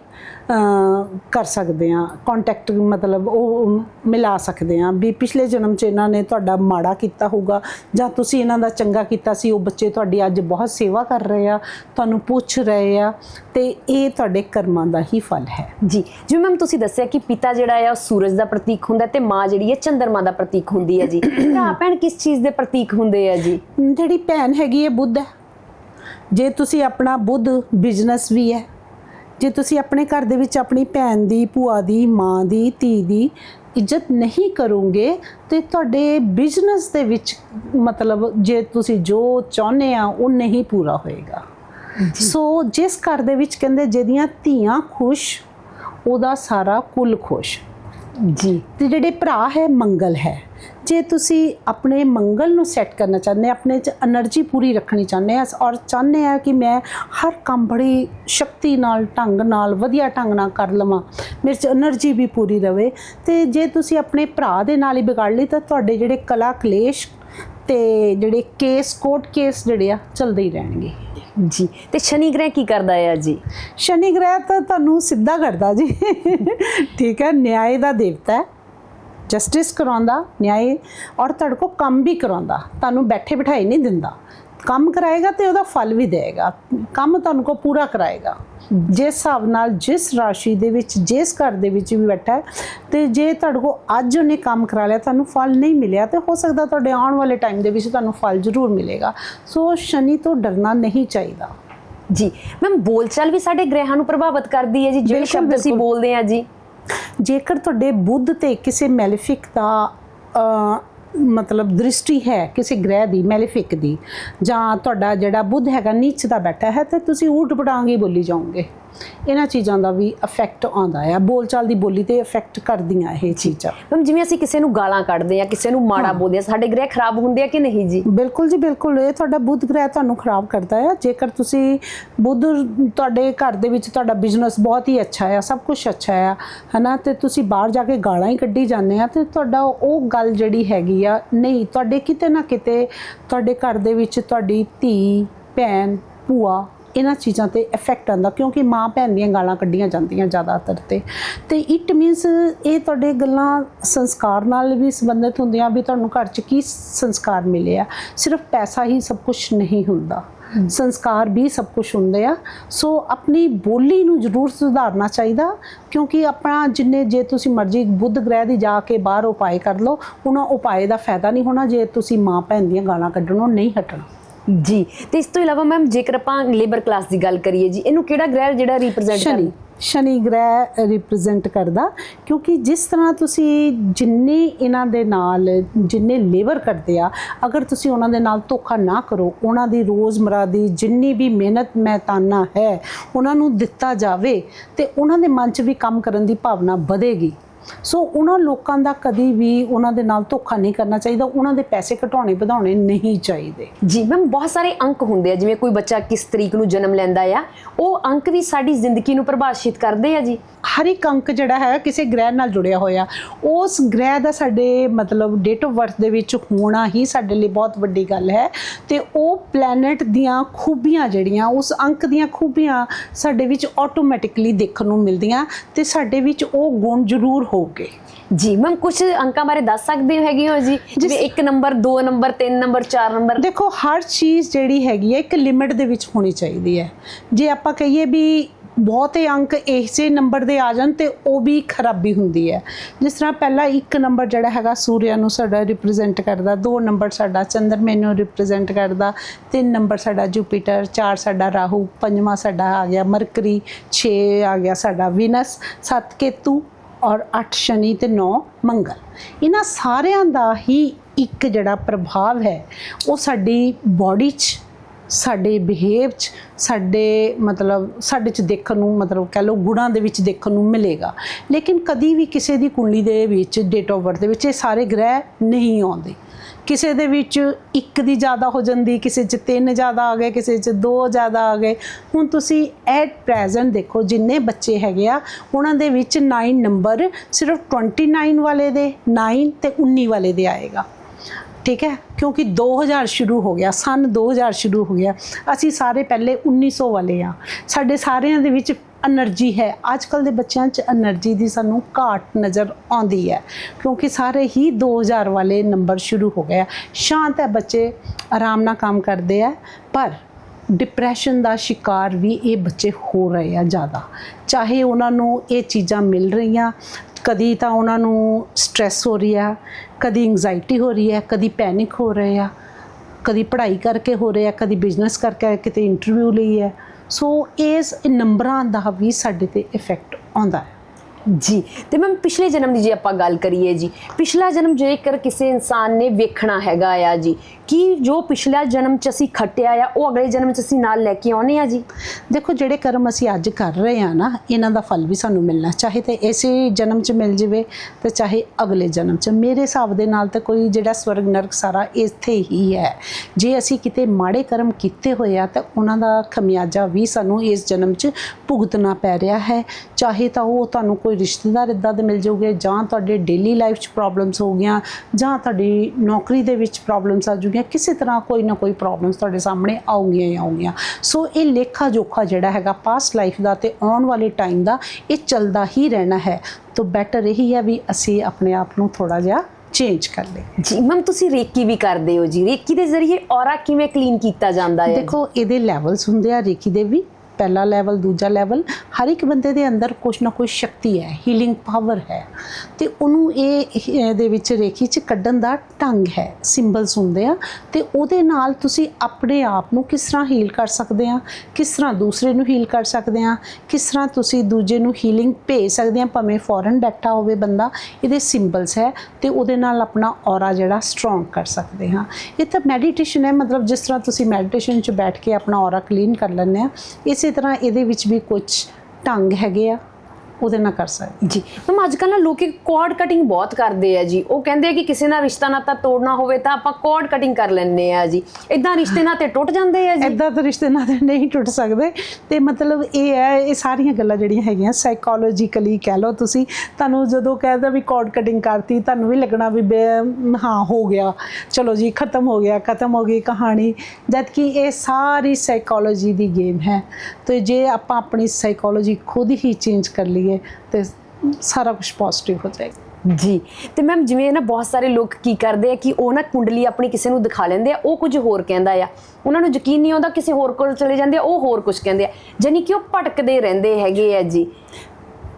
ਕਰ ਸਕਦੇ ਹਾਂ ਕੰਟੈਕਟ ਮਤਲਬ ਉਹ ਮਿਲਾ ਸਕਦੇ ਹਾਂ। ਵੀ ਪਿਛਲੇ ਜਨਮ 'ਚ ਇਹਨਾਂ ਨੇ ਤੁਹਾਡਾ ਮਾੜਾ ਕੀਤਾ ਹੋਊਗਾ ਜਾਂ ਤੁਸੀਂ ਇਹਨਾਂ ਦਾ ਚੰਗਾ ਕੀਤਾ ਸੀ ਉਹ ਬੱਚੇ ਤੁਹਾਡੀ ਅੱਜ ਬਹੁਤ ਸੇਵਾ ਕਰ ਰਹੇ ਆ ਤੁਹਾਨੂੰ ਪੁੱਛ ਰਹੇ ਆ ਤੇ ਇਹ ਤੁਹਾਡੇ ਕਰਮਾਂ ਦਾ ਹੀ ਫਲ ਹੈ। ਜੀ ਜਿਵੇਂ ਮੈਮ ਤੁਸੀਂ ਦੱਸਿਆ ਕਿ ਪਿਤਾ ਜਿਹੜਾ ਹੈ ਉਹ ਸੂਰਜ ਦਾ ਪ੍ਰਤੀਕ ਹੁੰਦਾ ਤੇ ਮਾਂ ਜਿਹੜੀ ਹੈ ਚੰਦਰਮਾ ਦਾ ਪ੍ਰਤੀਕ ਹੁੰਦੀ ਹੈ ਜੀ। ਭਰਾ ਭੈਣ ਕਿਸ ਚੀਜ਼ ਦੇ ਪ੍ਰਤੀਕ ਹੁੰਦੇ ਆ ਜੀ? ਜਿਹੜੀ ਭੈਣ ਹੈਗੀ ਹੈ ਬੁੱਧ ਹੈ। ਜੇ ਤੁਸੀਂ ਆਪਣਾ ਬੁੱਧ ਬਿਜ਼ਨਸ ਵੀ ਹੈ ਜੇ ਤੁਸੀਂ ਆਪਣੇ ਘਰ ਦੇ ਵਿੱਚ ਆਪਣੀ ਭੈਣ ਦੀ ਭੂਆ ਦੀ ਮਾਂ ਦੀ ਧੀ ਦੀ ਇੱਜ਼ਤ ਨਹੀਂ ਕਰੋਗੇ ਤੇ ਤੁਹਾਡੇ ਬਿਜ਼ਨਸ ਦੇ ਵਿੱਚ ਮਤਲਬ ਜੇ ਤੁਸੀਂ ਜੋ ਚਾਹੁੰਦੇ ਆ ਉਹ ਨਹੀਂ ਪੂਰਾ ਹੋਏਗਾ। ਸੋ ਜਿਸ ਘਰ ਦੇ ਵਿੱਚ ਕਹਿੰਦੇ ਜਿਹਦੀਆਂ ਧੀਆਂ ਖੁਸ਼ ਉਹਦਾ ਸਾਰਾ ਕੁੱਲ ਖੁਸ਼। ਜੀ। ਤੇ ਜਿਹੜੇ ਭਰਾ ਹੈ, ਮੰਗਲ ਹੈ। ਜੇ ਤੁਸੀਂ ਆਪਣੇ ਮੰਗਲ ਨੂੰ ਸੈੱਟ ਕਰਨਾ ਚਾਹੁੰਦੇ ਆ ਆਪਣੇ ਚ એનર્ਜੀ ਪੂਰੀ ਰੱਖਣੀ ਚਾਹੁੰਦੇ ਆ, ਔਰ ਚਾਹੁੰਦੇ ਆ ਕਿ ਮੈਂ ਹਰ ਕੰਮ ਬੜੀ ਸ਼ਕਤੀ ਨਾਲ, ਢੰਗ ਨਾਲ, ਵਧੀਆ ਢੰਗ ਨਾਲ ਕਰ ਲਵਾਂ, ਮੇਰੇ ਚ એનર્ਜੀ ਵੀ ਪੂਰੀ ਰਵੇ। ਤੇ ਜੇ ਤੁਸੀਂ ਆਪਣੇ ਭਰਾ ਦੇ ਨਾਲ ਹੀ ਵਿਗੜ ਲਈ, ਤਾਂ ਤੁਹਾਡੇ ਜਿਹੜੇ ਕਲਾ ਕਲੇਸ਼ ਤੇ ਜਿਹੜੇ ਕੇਸ ਕੋਰਟ ਕੇਸ ਜਿਹੜੇ ਆ ਚੱਲਦੇ ਹੀ ਰਹਿਣਗੇ। ਜੀ ਤੇ ਸ਼ਨੀ ਗ੍ਰਹਿ ਕੀ ਕਰਦਾ ਹੈ ਜੀ? ਸ਼ਨੀ ਗ੍ਰਹਿ ਤਾਂ ਤੁਹਾਨੂੰ ਸਿੱਧਾ ਕਰਦਾ ਜੀ। ਠੀਕ ਹੈ ਨਿਆਂ ਦਾ ਦੇਵਤਾ ਹੈ। ਜਸਟਿਸ ਕਰਾਉਂਦਾ ਨਿਆਂ ਔਰ ਤੁਹਾਡੇ ਕੋ ਕੰਮ ਵੀ ਕਰਾਉਂਦਾ। ਤੁਹਾਨੂੰ ਬੈਠੇ ਬਿਠਾਈ ਨਹੀਂ ਦਿੰਦਾ। ਕੰਮ ਕਰਾਏਗਾ ਤੇ ਉਹਦਾ ਫਲ ਵੀ ਦੇਏਗਾ। ਕੰਮ ਤੁਹਾਨੂੰ ਕੋ ਪੂਰਾ ਕਰਾਏਗਾ। ਜਿਸ ਹਿਸਾਬ ਨਾਲ ਜਿਸ ਰਾਸ਼ੀ ਦੇ ਵਿੱਚ ਜਿਸ ਘਰ ਦੇ ਵਿੱਚ ਵੀ ਬੈਠਾ ਹੈ ਤੇ ਜੇ ਤੁਹਾਡੇ ਕੋ ਅੱਜ ਉਹਨੇ ਕੰਮ ਕਰਾ ਲਿਆ ਤੁਹਾਨੂੰ ਫਲ ਨਹੀਂ ਮਿਲਿਆ ਤੇ ਹੋ ਸਕਦਾ ਤੁਹਾਡੇ ਆਉਣ ਵਾਲੇ ਟਾਈਮ ਦੇ ਵਿੱਚ ਤੁਹਾਨੂੰ ਫਲ ਜ਼ਰੂਰ ਮਿਲੇਗਾ। ਸੋ ਸ਼ਨੀ ਤੋਂ ਡਰਨਾ ਨਹੀਂ ਚਾਹੀਦਾ। ਜੀ ਮੈਮ ਬੋਲਚਾਲ ਵੀ ਸਾਡੇ ਗ੍ਰਹਿਾਂ ਨੂੰ ਪ੍ਰਭਾਵਿਤ ਕਰਦੀ ਹੈ ਜੀ ਜਿਹੜੇ ਸ਼ਬਦ ਅਸੀਂ। ਬੋਲਦੇ ਆ ਜੀ। ਜੇਕਰ ਤੁਹਾਡੇ ਬੁੱਧ ਤੇ ਕਿਸੇ ਮੈਲੀਫਿਕ ਦਾ ਮਤਲਬ ਦ੍ਰਿਸ਼ਟੀ ਹੈ ਕਿਸੇ ਗ੍ਰਹਿ ਦੀ ਮੈਲੀਫਿਕ ਦੀ, ਜਾਂ ਤੁਹਾਡਾ ਜਿਹੜਾ ਬੁੱਧ ਹੈਗਾ ਨੀਚ ਦਾ ਬੈਠਾ ਹੈ, ਤੇ ਤੁਸੀਂ ਊਟ ਪਟਾਂਗੇ ਬੋਲੀ ਜਾਓਗੇ। ਇਹਨਾਂ ਚੀਜ਼ਾਂ ਦਾ ਵੀ ਇਫੈਕਟ ਆਉਂਦਾ ਹੈ ਬੋਲਚਾਲ ਦੀ ਬੋਲੀ ਤੇ ਇਫੈਕਟ ਕਰਦੀਆਂ ਇਹ ਚੀਜ਼ਾਂ। ਮੈਮ ਜਿਵੇਂ ਅਸੀਂ ਕਿਸੇ ਨੂੰ ਗਾਲਾਂ ਕੱਢਦੇ ਆ ਕਿਸੇ ਨੂੰ ਮਾੜਾ ਬੋਲਦੇ ਆ ਸਾਡੇ ਗ੍ਰਹਿ ਖਰਾਬ ਹੁੰਦੇ ਆ ਕਿ ਨਹੀਂ ਜੀ? ਬਿਲਕੁਲ ਜੀ ਬਿਲਕੁਲ। ਇਹ ਤੁਹਾਡਾ ਬੁੱਧ ਗ੍ਰਹਿ ਤੁਹਾਨੂੰ ਖਰਾਬ ਕਰਦਾ ਹੈ ਜੇਕਰ ਤੁਸੀਂ ਬੁੱਧ ਤੁਹਾਡੇ ਘਰ ਦੇ ਵਿੱਚ ਤੁਹਾਡਾ ਬਿਜ਼ਨਸ ਬਹੁਤ ਹੀ ਅੱਛਾ ਹੈ ਸਭ ਕੁਝ ਅੱਛਾ ਹੈ ਹਨਾ? ਤੇ ਤੁਸੀਂ ਬਾਹਰ ਜਾ ਕੇ ਗਾਲਾਂ ਹੀ ਕੱਢੀ ਜਾਂਦੇ ਆ ਤੇ ਤੁਹਾਡਾ ਉਹ ਗੱਲ ਜਿਹੜੀ ਹੈਗੀ ਆ ਨਹੀਂ ਤੁਹਾਡੇ ਕਿਤੇ ਨਾ ਕਿਤੇ ਤੁਹਾਡੇ ਘਰ ਦੇ ਵਿੱਚ ਤੁਹਾਡੀ ਧੀ ਭੈਣ ਭੂਆ ਇਹਨਾਂ ਚੀਜ਼ਾਂ ਤੇ ਇਫੈਕਟ ਆਉਂਦਾ ਕਿਉਂਕਿ ਮਾਂ ਭੈਣ ਦੀਆਂ ਗਾਲਾਂ ਕੱਢੀਆਂ ਜਾਂਦੀਆਂ ਜ਼ਿਆਦਾਤਰ ਤੇ। ਤੇ ਇਟ ਮੀਨਸ ਇਹ ਤੁਹਾਡੇ ਗੱਲਾਂ ਸੰਸਕਾਰ ਨਾਲ ਵੀ ਸੰਬੰਧਿਤ ਹੁੰਦੀਆਂ ਵੀ ਤੁਹਾਨੂੰ ਘਰ 'ਚ ਕੀ ਸੰਸਕਾਰ ਮਿਲਿਆ ਸਿਰਫ ਪੈਸਾ ਹੀ ਸਭ ਕੁਝ ਨਹੀਂ ਹੁੰਦਾ। ਸੰਸਕਾਰ ਵੀ ਸਭ ਕੁਝ ਹੁੰਦੇ ਆ। ਸੋ ਆਪਣੀ ਬੋਲੀ ਨੂੰ ਜ਼ਰੂਰ ਸੁਧਾਰਨਾ ਚਾਹੀਦਾ ਕਿਉਂਕਿ ਆਪਣਾ ਜਿੰਨੇ ਜੇ ਤੁਸੀਂ ਮਰਜ਼ੀ ਬੁੱਧ ਗ੍ਰਹਿ ਦੀ ਜਾ ਕੇ ਬਾਹਰ ਉਪਾਏ ਕਰ ਲਓ ਉਹਨਾਂ ਉਪਾਏ ਦਾ ਫਾਇਦਾ ਨਹੀਂ ਹੋਣਾ ਜੇ ਤੁਸੀਂ ਮਾਂ ਭੈਣ ਦੀਆਂ ਗਾਲਾਂ ਕੱਢਣੋਂ ਨਹੀਂ ਹਟਣਾ। ਜੀ। ਤੇ ਇਸ ਤੋਂ ਇਲਾਵਾ ਮੈਮ ਜੇਕਰ ਆਪਾਂ ਲੇਬਰ ਕਲਾਸ ਦੀ ਗੱਲ ਕਰੀਏ ਜੀ ਇਹਨੂੰ ਕਿਹੜਾ ਗ੍ਰਹਿ ਜਿਹੜਾ ਰਿਪਰੈਜ਼ੈਂਟ ਕਰਦਾ? ਸ਼ਨੀ ਗ੍ਰਹਿ ਰਿਪਰੈਜ਼ੈਂਟ ਕਰਦਾ ਕਿਉਂਕਿ ਜਿਸ ਤਰ੍ਹਾਂ ਤੁਸੀਂ ਜਿੰਨੇ ਇਹਨਾਂ ਦੇ ਨਾਲ ਜਿੰਨੇ ਲੇਬਰ ਕਰਦੇ ਆ ਅਗਰ ਤੁਸੀਂ ਉਹਨਾਂ ਦੇ ਨਾਲ ਧੋਖਾ ਨਾ ਕਰੋ ਉਹਨਾਂ ਦੀ ਰੋਜ਼ਮਰਾ ਦੀ ਜਿੰਨੀ ਵੀ ਮਿਹਨਤ ਮਹਿਤਾਨਾ ਹੈ ਉਹਨਾਂ ਨੂੰ ਦਿੱਤਾ ਜਾਵੇ ਤੇ ਉਹਨਾਂ ਦੇ ਮਨ 'ਚ ਵੀ ਕੰਮ ਕਰਨ ਦੀ ਭਾਵਨਾ ਵਧੇਗੀ। ਸੋ ਉਹਨਾਂ ਲੋਕਾਂ ਦਾ ਕਦੀ ਵੀ ਉਹਨਾਂ ਦੇ ਨਾਲ ਧੋਖਾ ਨਹੀਂ ਕਰਨਾ ਚਾਹੀਦਾ ਉਹਨਾਂ ਦੇ ਪੈਸੇ ਘਟਾਉਣੇ ਵਧਾਉਣੇ ਨਹੀਂ ਚਾਹੀਦੇ। ਜੀ ਮੈਮ ਬਹੁਤ ਸਾਰੇ ਅੰਕ ਹੁੰਦੇ ਆ ਜਿਵੇਂ ਕੋਈ ਬੱਚਾ ਕਿਸ ਤਰੀਕ ਨੂੰ ਜਨਮ ਲੈਂਦਾ ਆ ਉਹ ਅੰਕ ਵੀ ਸਾਡੀ ਜ਼ਿੰਦਗੀ ਨੂੰ ਪ੍ਰਭਾਸ਼ਿਤ ਕਰਦੇ ਆ ਜੀ। ਹਰ ਇੱਕ ਅੰਕ ਜਿਹੜਾ ਹੈ ਕਿਸੇ ਗ੍ਰਹਿ ਨਾਲ ਜੁੜਿਆ ਹੋਇਆ ਉਸ ਗ੍ਰਹਿ ਦਾ ਸਾਡੇ ਮਤਲਬ ਡੇਟ ਆਫ ਬਰਥ ਦੇ ਵਿੱਚ ਹੋਣਾ ਹੀ ਸਾਡੇ ਲਈ ਬਹੁਤ ਵੱਡੀ ਗੱਲ ਹੈ ਤੇ ਉਹ ਪਲੈਨਟ ਦੀਆਂ ਖੂਬੀਆਂ ਜਿਹੜੀਆਂ ਉਸ ਅੰਕ ਦੀਆਂ ਖੂਬੀਆਂ ਸਾਡੇ ਵਿੱਚ ਆਟੋਮੈਟਿਕਲੀ ਦੇਖਣ ਨੂੰ ਮਿਲਦੀਆਂ ਤੇ ਸਾਡੇ ਵਿੱਚ ਉਹ ਗੁਣ ਜ਼ਰੂਰ ਹੋਗੇ ਜੀ ਮੈਮ ਕੁਝ ਅੰਕਾਂ ਬਾਰੇ ਦੱਸ ਸਕਦੇ ਹੋ ਹੈਗੇ ਹੋ ਜੀ? ਜਿਵੇਂ 1 ਨੰਬਰ 2 ਨੰਬਰ 3 ਨੰਬਰ 4 ਨੰਬਰ ਦੇਖੋ ਹਰ ਚੀਜ਼ ਜਿਹੜੀ ਹੈਗੀ ਹੈ ਇੱਕ ਲਿਮਿਟ ਦੇ ਵਿੱਚ ਹੋਣੀ ਚਾਹੀਦੀ ਹੈ। ਜੇ ਆਪਾਂ ਕਹੀਏ ਵੀ ਬਹੁਤੇ ਅੰਕ ਇਸੇ ਨੰਬਰ ਦੇ ਆ ਜਾਣ ਤੇ ਉਹ ਵੀ ਖਰਾਬੀ ਹੁੰਦੀ ਹੈ। ਜਿਸ ਤਰ੍ਹਾਂ ਪਹਿਲਾ ਇੱਕ ਨੰਬਰ ਜਿਹੜਾ ਹੈਗਾ ਸੂਰਿਆ ਨੂੰ ਸਾਡਾ ਰਿਪਰੈਜ਼ੈਂਟ ਕਰਦਾ ਦੋ ਨੰਬਰ ਸਾਡਾ ਚੰਦਰਮੇ ਨੂੰ ਰਿਪਰੈਜ਼ੈਂਟ ਕਰਦਾ ਤਿੰਨ ਨੰਬਰ ਸਾਡਾ ਜੁਪੀਟਰ ਚਾਰ ਸਾਡਾ ਰਾਹੂ ਪੰਜਵਾਂ ਸਾਡਾ ਆ ਗਿਆ ਮਰਕਰੀ 6 ਆ ਗਿਆ ਸਾਡਾ ਵੀਨਸ ਸੱਤ ਕੇਤੂ ਔਰ 8 ਸ਼ਨੀ ਤੇ 9 ਮੰਗਲ। ਇਹਨਾਂ ਸਾਰਿਆਂ ਦਾ ਹੀ ਇੱਕ ਜਿਹੜਾ ਪ੍ਰਭਾਵ ਹੈ, ਉਹ ਸਾਡੀ ਬਾਡੀ 'ਚ, ਸਾਡੇ ਬਿਹੇਵ 'ਚ, ਸਾਡੇ ਮਤਲਬ, ਸਾਡੇ 'ਚ ਦੇਖਣ ਨੂੰ ਮਤਲਬ ਕਹਿ ਲਓ ਗੁਣਾਂ ਦੇ ਵਿੱਚ ਦੇਖਣ ਨੂੰ ਮਿਲੇਗਾ। ਲੇਕਿਨ ਕਦੀ ਵੀ ਕਿਸੇ ਦੀ ਕੁੰਡਲੀ ਦੇ ਵਿੱਚ ਡੇਟ ਆਫ ਬਰਥ ਦੇ ਵਿੱਚ ਇਹ ਸਾਰੇ ਗ੍ਰਹਿ ਨਹੀਂ ਆਉਂਦੇ। ਕਿਸੇ ਦੇ ਵਿੱਚ ਇੱਕ ਦੀ ਜ਼ਿਆਦਾ ਹੋ ਜਾਂਦੀ, ਕਿਸੇ 'ਚ ਤਿੰਨ ਜ਼ਿਆਦਾ ਆ ਗਏ, ਕਿਸੇ 'ਚ ਦੋ ਜ਼ਿਆਦਾ ਆ ਗਏ। ਹੁਣ ਤੁਸੀਂ ਐਟ ਪ੍ਰੈਜ਼ੈਂਟ ਦੇਖੋ ਜਿੰਨੇ ਬੱਚੇ ਹੈਗੇ ਆ, ਉਹਨਾਂ ਦੇ ਵਿੱਚ 9 ਨੰਬਰ ਸਿਰਫ 29 ਵਾਲੇ ਦੇ 9 ਤੇ 19 ਵਾਲੇ ਦੇ ਆਏਗਾ। ਠੀਕ ਹੈ? ਕਿਉਂਕਿ 2000 ਸ਼ੁਰੂ ਹੋ ਗਿਆ, ਸਨ 2000 ਸ਼ੁਰੂ ਹੋ ਗਿਆ। ਅਸੀਂ ਸਾਰੇ ਪਹਿਲੇ 1900 ਵਾਲੇ ਆ। ਸਾਡੇ ਸਾਰਿਆਂ ਦੇ ਵਿੱਚ ਐਨਰਜੀ ਹੈ। ਅੱਜ ਕੱਲ ਦੇ ਬੱਚਿਆਂ 'ਚ ਐਨਰਜੀ ਦੀ ਸਾਨੂੰ ਘਾਟ ਨਜ਼ਰ ਆਉਂਦੀ ਹੈ, ਕਿਉਂਕਿ ਸਾਰੇ ਹੀ 2000 ਵਾਲੇ ਨੰਬਰ ਸ਼ੁਰੂ ਹੋ ਗਏ ਆ। ਸ਼ਾਂਤ ਹੈ ਬੱਚੇ, ਆਰਾਮ ਨਾਲ ਕੰਮ ਕਰਦੇ ਆ, ਪਰ ਡਿਪਰੈਸ਼ਨ ਦਾ ਸ਼ਿਕਾਰ ਵੀ ਇਹ ਬੱਚੇ ਹੋ ਰਹੇ ਆ ਜ਼ਿਆਦਾ। ਚਾਹੇ ਉਹਨਾਂ ਨੂੰ ਇਹ ਚੀਜ਼ਾਂ ਮਿਲ ਰਹੀਆਂ, ਕਦੀ ਤਾਂ ਉਹਨਾਂ ਨੂੰ ਸਟ्रेस ਹੋ ਰਹੀ ਆ, ਕਦੀ ਐਂਗਜ਼ਾਈਟੀ ਹੋ ਰਹੀ ਹੈ ਕਦੀ ਪੈਨਿਕ ਹੋ ਰਹੇ ਆ, ਕਦੀ ਪੜ੍ਹਾਈ ਕਰਕੇ ਹੋ ਰਿਹਾ ਕਦੀ ਬਿਜ਼ਨਸ ਕਰਕੇ ਕਿਤੇ ਇੰਟਰਵਿਊ ਲਈ ਹੈ। ਸੋ ਇਸ ਨੰਬਰਾਂ ਦਾ ਵੀ ਸਾਡੇ ਤੇ ਇਫੈਕਟ ਆਉਂਦਾ ਹੈ। ਜੀ। ਤੇ ਮੈਮ ਪਿਛਲੇ ਜਨਮ ਦੀ ਜੇ ਆਪਾਂ ਗੱਲ ਕਰੀਏ ਜੀ, ਪਿਛਲਾ ਜਨਮ ਜੇਕਰ ਕਿਸੇ ਇਨਸਾਨ ਨੇ ਵੇਖਣਾ ਹੈਗਾ ਆ ਜੀ, ਕੀ ਜੋ ਪਿਛਲਾ ਜਨਮ ਚ ਅਸੀਂ ਖੱਟਿਆ ਆ, ਉਹ ਅਗਲੇ ਜਨਮ ਚ ਅਸੀਂ ਨਾਲ ਲੈ ਕੇ ਆਉਨੇ ਆ ਜੀ? ਦੇਖੋ, ਜਿਹੜੇ ਕਰਮ ਅਸੀਂ ਅੱਜ ਕਰ ਰਹੇ ਹਾਂ ਨਾ, ਇਹਨਾਂ ਦਾ ਫਲ ਵੀ ਸਾਨੂੰ ਮਿਲਣਾ, ਚਾਹੇ ਤੇ ਇਸੇ ਜਨਮ 'ਚ ਮਿਲ ਜਾਵੇ ਤੇ ਚਾਹੇ ਅਗਲੇ ਜਨਮ 'ਚ। ਮੇਰੇ ਹਿਸਾਬ ਦੇ ਨਾਲ ਤਾਂ ਕੋਈ ਜਿਹੜਾ ਸਵਰਗ, ਨਰਕ ਸਾਰਾ ਇੱਥੇ ਹੀ ਹੈ। ਜੇ ਅਸੀਂ ਕਿਤੇ ਮਾੜੇ ਕਰਮ ਕੀਤੇ ਹੋਏ ਆ, ਤਾਂ ਉਹਨਾਂ ਦਾ ਖਮਿਆਜਾ ਵੀ ਸਾਨੂੰ ਇਸ ਜਨਮ 'ਚ ਭੁਗਤਣਾ ਪੈ ਰਿਹਾ ਹੈ। ਚਾਹੇ ਤਾਂ ਉਹ ਤੁਹਾਨੂੰ ਕੋਈ ਰਿਸ਼ਤੇਦਾਰ ਇਦਾਂ ਦੇ ਮਿਲ ਜਾਊਗੇ ਜਾਂ ਤੁਹਾਡੇ ਡੇਲੀ ਲਾਈਫ 'ਚ ਪ੍ਰੋਬਲਮਸ ਹੋ ਗਈਆਂ ਜਾਂ ਤੁਹਾਡੀ ਨੌਕਰੀ ਦੇ ਵਿੱਚ ਪ੍ਰੋਬਲਮਸ ਆ ਜੂਗੀਆਂ ਕਿਸੇ ਤਰ੍ਹਾਂ ਕੋਈ ਨਾ ਕੋਈ ਪ੍ਰੋਬਲਮਸ ਤੁਹਾਡੇ ਸਾਹਮਣੇ ਆਉਗੀਆਂ ਹੀ ਆਉਗੀਆਂ। ਸੋ ਇਹ ਲੇਖਾ ਜੋਖਾ ਜਿਹੜਾ ਹੈਗਾ ਪਾਸਟ ਲਾਈਫ ਦਾ ਤੇ ਆਉਣ ਵਾਲੇ ਟਾਈਮ ਦਾ ਇਹ ਚੱਲਦਾ ਹੀ ਰਹਿਣਾ ਹੈ। ਤਾਂ ਬੈਟਰ ਇਹੀ ਹੈ ਵੀ ਅਸੀਂ ਆਪਣੇ ਆਪ ਨੂੰ ਥੋੜਾ ਜਿਹਾ ਚੇਂਜ ਕਰ ਲਈਏ। ਜੀ ਮੈਮ ਤੁਸੀਂ ਰੇਕੀ ਵੀ ਕਰਦੇ ਹੋ ਜੀ। ਰੇਕੀ ਦੇ ਜ਼ਰੀਏ ਔਰਾ ਕਿਵੇਂ ਕਲੀਨ ਕੀਤਾ ਜਾਂਦਾ ਹੈ? ਦੇਖੋ ਇਹਦੇ ਲੈਵਲਸ ਹੁੰਦੇ ਆ ਰੇਕੀ ਦੇ ਵੀ। ਪਹਿਲਾ ਲੈਵਲ ਦੂਜਾ ਲੈਵਲ ਹਰ ਇੱਕ ਬੰਦੇ ਦੇ ਅੰਦਰ ਕੁਛ ਨਾ ਕੁਛ ਸ਼ਕਤੀ ਹੈ ਹੀਲਿੰਗ ਪਾਵਰ ਹੈ। ਤੇ ਉਹਨੂੰ ਇਹ ਇਹਦੇ ਵਿੱਚ ਰੇਖੀ 'ਚ ਕੱਢਣ ਦਾ ਢੰਗ ਹੈ ਸਿੰਬਲਸ ਹੁੰਦੇ ਆ। ਤੇ ਉਹਦੇ ਨਾਲ ਤੁਸੀਂ ਆਪਣੇ ਆਪ ਨੂੰ ਕਿਸ ਤਰ੍ਹਾਂ ਹੀਲ ਕਰ ਸਕਦੇ ਆ, ਕਿਸ ਤਰ੍ਹਾਂ ਦੂਸਰੇ ਨੂੰ ਹੀਲ ਕਰ ਸਕਦੇ ਆ, ਕਿਸ ਤਰ੍ਹਾਂ ਤੁਸੀਂ ਦੂਜੇ ਨੂੰ ਹੀਲਿੰਗ ਭੇਜ ਸਕਦੇ ਆ, ਭਾਵੇਂ ਫੋਰਨ ਬੈਠਾ ਹੋਵੇ ਬੰਦਾ, ਇਹਦੇ ਸਿੰਬਲਸ ਹੈ। ਤੇ ਉਹਦੇ ਨਾਲ ਆਪਣਾ ਔਰਾ ਜਿਹੜਾ ਸਟਰੋਂਗ ਕਰ ਸਕਦੇ ਹਾਂ। ਇਹ ਤਾਂ ਮੈਡੀਟੇਸ਼ਨ ਹੈ, ਮਤਲਬ ਜਿਸ ਤਰ੍ਹਾਂ ਤੁਸੀਂ ਮੈਡੀਟੇਸ਼ਨ 'ਚ ਬੈਠ ਕੇ ਆਪਣਾ ਔਰਾ ਕਲੀਨ ਕਰ ਲੈਂਦੇ ਆ, ਇਸ ਇਸੇ ਤਰ੍ਹਾਂ ਇਹਦੇ ਵਿੱਚ ਵੀ ਕੁਝ ਢੰਗ ਹੈਗੇ ਆ। ਉਹਦੇ ਨਾਲ ਕਰ ਸਕਦੇ ਜੀ। ਮੈਮ ਅੱਜ ਕੱਲ੍ਹ ਨਾ ਲੋਕੀ ਕਾਰਡ ਕਟਿੰਗ ਬਹੁਤ ਕਰਦੇ ਆ ਜੀ। ਉਹ ਕਹਿੰਦੇ ਆ ਕਿ ਕਿਸੇ ਨਾਲ ਰਿਸ਼ਤਾ ਨਾਤਾ ਤੋੜਨਾ ਹੋਵੇ ਤਾਂ ਆਪਾਂ ਕਾਰਡ ਕਟਿੰਗ ਕਰ ਲੈਂਦੇ ਆ ਜੀ। ਇਦਾਂ ਰਿਸ਼ਤੇ ਨਾਤੇ ਟੁੱਟ ਜਾਂਦੇ ਆ ਜੀ। ਇਦਾਂ ਤਾਂ ਰਿਸ਼ਤੇ ਨਾਤੇ ਨਹੀਂ ਟੁੱਟ ਸਕਦੇ। ਤੇ ਮਤਲਬ ਇਹ ਹੈ ਇਹ ਸਾਰੀਆਂ ਗੱਲਾਂ ਜਿਹੜੀਆਂ ਹੈਗੀਆਂ ਸਾਈਕੋਲੋਜੀਕਲੀ ਕਹਿ ਲਓ ਤੁਸੀਂ ਤੁਹਾਨੂੰ ਜਦੋਂ ਕਹਿਦਾ ਵੀ ਕਾਰਡ ਕਟਿੰਗ ਕਰਤੀ ਤੁਹਾਨੂੰ ਵੀ ਲੱਗਣਾ ਵੀ ਹਾਂ ਹੋ ਗਿਆ। ਚਲੋ ਜੀ ਖਤਮ ਹੋ ਗਿਆ ਖਤਮ ਹੋ ਗਈ ਕਹਾਣੀ। ਜਦ ਕਿ ਇਹ ਸਾਰੀ ਸਾਈਕੋਲੋਜੀ ਦੀ ਗੇਮ ਹੈ। ਤੇ ਜੇ ਆਪਾਂ ਆਪਣੀ ਸਾਈਕੋਲੋਜੀ ਖੁਦ ਹੀ ਚੇਂਜ ਕਰ ਲਈਏ ਤੇ ਸਾਰਾ ਕੁਝ ਪੋਜ਼ਿਟਿਵ ਹੋ ਜਾਏਗਾ। ਜੀ। ਤੇ ਮੈਮ ਜਿਵੇਂ ਨਾ ਬਹੁਤ ਸਾਰੇ ਲੋਕ ਕੀ ਕਰਦੇ ਆ ਕਿ ਉਹ ਨਾ ਕੁੰਡਲੀ ਆਪਣੀ ਕਿਸੇ ਨੂੰ ਦਿਖਾ ਲੈਂਦੇ ਆ ਉਹ ਕੁਝ ਹੋਰ ਕਹਿੰਦਾ ਆ। ਉਹਨਾਂ ਨੂੰ ਯਕੀਨ ਨਹੀਂ ਆਉਂਦਾ ਕਿਸੇ ਹੋਰ ਕੋਲ ਚਲੇ ਜਾਂਦੇ ਆ ਉਹ ਹੋਰ ਕੁਝ ਕਹਿੰਦੇ ਆ। ਜਾਨੀ ਕਿ ਉਹ ਭਟਕਦੇ ਰਹਿੰਦੇ ਹੈਗੇ ਆ ਜੀ।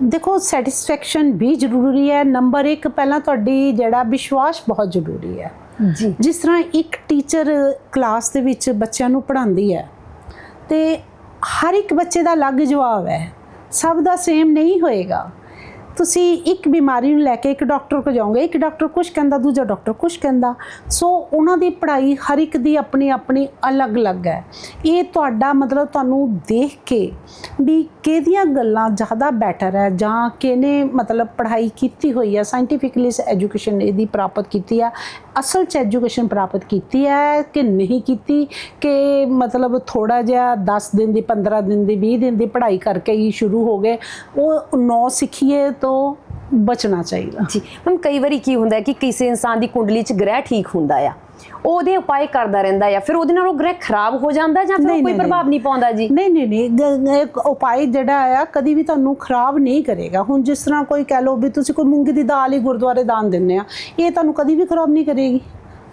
ਦੇਖੋ ਸੈਟੀਸਫੈਕਸ਼ਨ ਵੀ ਜ਼ਰੂਰੀ ਹੈ। ਨੰਬਰ 1 ਪਹਿਲਾਂ ਤੁਹਾਡੀ ਜਿਹੜਾ ਵਿਸ਼ਵਾਸ ਬਹੁਤ ਜ਼ਰੂਰੀ ਹੈ। ਜੀ। ਜਿਸ ਤਰ੍ਹਾਂ ਇੱਕ ਟੀਚਰ ਕਲਾਸ ਦੇ ਵਿੱਚ ਬੱਚਿਆਂ ਨੂੰ ਪੜ੍ਹਾਉਂਦੀ ਹੈ ਤੇ ਹਰ ਇੱਕ ਬੱਚੇ ਦਾ ਅਲੱਗ ਜਵਾਬ ਹੈ। ਸਭ ਦਾ ਸੇਮ ਨਹੀਂ ਹੋਏਗਾ। ਤੁਸੀਂ ਇੱਕ ਬਿਮਾਰੀ ਨੂੰ ਲੈ ਕੇ ਇੱਕ ਡਾਕਟਰ ਕੋਲ ਜਾਓਗੇ, ਇੱਕ ਡਾਕਟਰ ਕੁਝ ਕਹਿੰਦਾ, ਦੂਜਾ ਡਾਕਟਰ ਕੁਝ ਕਹਿੰਦਾ। ਸੋ ਉਹਨਾਂ ਦੀ ਪੜ੍ਹਾਈ ਹਰ ਇੱਕ ਦੀ ਆਪਣੀ ਆਪਣੀ ਅਲੱਗ-ਅਲੱਗ ਹੈ। ਇਹ ਤੁਹਾਡਾ ਮਤਲਬ ਤੁਹਾਨੂੰ ਦੇਖ ਕੇ ਵੀ ਕਿਹਦੀਆਂ ਗੱਲਾਂ ਜ਼ਿਆਦਾ ਬੈਟਰ ਹੈ ਜਾਂ ਕਿਹਨੇ ਮਤਲਬ ਪੜ੍ਹਾਈ ਕੀਤੀ ਹੋਈ ਹੈ ਸਾਇੰਟੀਫਿਕਲੀ ਐਜੂਕੇਸ਼ਨ ਇਹਦੀ ਪ੍ਰਾਪਤ ਕੀਤੀ ਹੈ, ਅਸਲ ਚ ਐਜੂਕੇਸ਼ਨ ਪ੍ਰਾਪਤ ਕੀਤੀ ਹੈ ਕਿ ਨਹੀਂ ਕੀਤੀ, ਕਿ ਮਤਲਬ ਥੋੜਾ ਜਿਹਾ 10 ਦਿਨ ਦੀ 15 ਦਿਨ ਦੀ 20 ਦਿਨ ਦੀ ਪੜ੍ਹਾਈ ਕਰਕੇ ਹੀ ਸ਼ੁਰੂ ਹੋ ਗਏ। ਉਹ ਨੌ ਸਿੱਖੀਏ ਤੋਂ ਬਚਣਾ ਚਾਹੀਦਾ। ਜੀ ਮੈਮ ਕਈ ਵਾਰੀ ਕੀ ਹੁੰਦਾ ਹੈ ਕਿ ਕਿਸੇ ਇਨਸਾਨ ਦੀ ਕੁੰਡਲੀ 'ਚ ਗ੍ਰਹਿ ਠੀਕ ਹੁੰਦਾ ਆ। ਉਹ ਉਹਦੇ ਉਪਾਅ ਕਰਦਾ ਰਹਿੰਦਾ ਆ ਫਿਰ ਉਹਦੇ ਨਾਲ ਉਹ ਗ੍ਰਹਿ ਖਰਾਬ ਹੋ ਜਾਂਦਾ ਜਾਂ ਫਿਰ ਕੋਈ ਪ੍ਰਭਾਵ ਨਹੀਂ ਪਾਉਂਦਾ ਜੀ? ਨਹੀਂ ਨਹੀਂ ਨਹੀਂ ਉਪਾਅ ਜਿਹੜਾ ਆ ਕਦੀ ਵੀ ਤੁਹਾਨੂੰ ਖਰਾਬ ਨਹੀਂ ਕਰੇਗਾ। ਹੁਣ ਜਿਸ ਤਰ੍ਹਾਂ ਕੋਈ ਕਹਿ ਲਓ ਵੀ ਤੁਸੀਂ ਕੋਈ ਮੂੰਗੀ ਦੀ ਦਾਲ ਹੀ ਗੁਰਦੁਆਰੇ ਦਾਨ ਦਿੰਦੇ ਆ ਇਹ ਤੁਹਾਨੂੰ ਕਦੀ ਵੀ ਖਰਾਬ ਨਹੀਂ ਕਰੇਗੀ।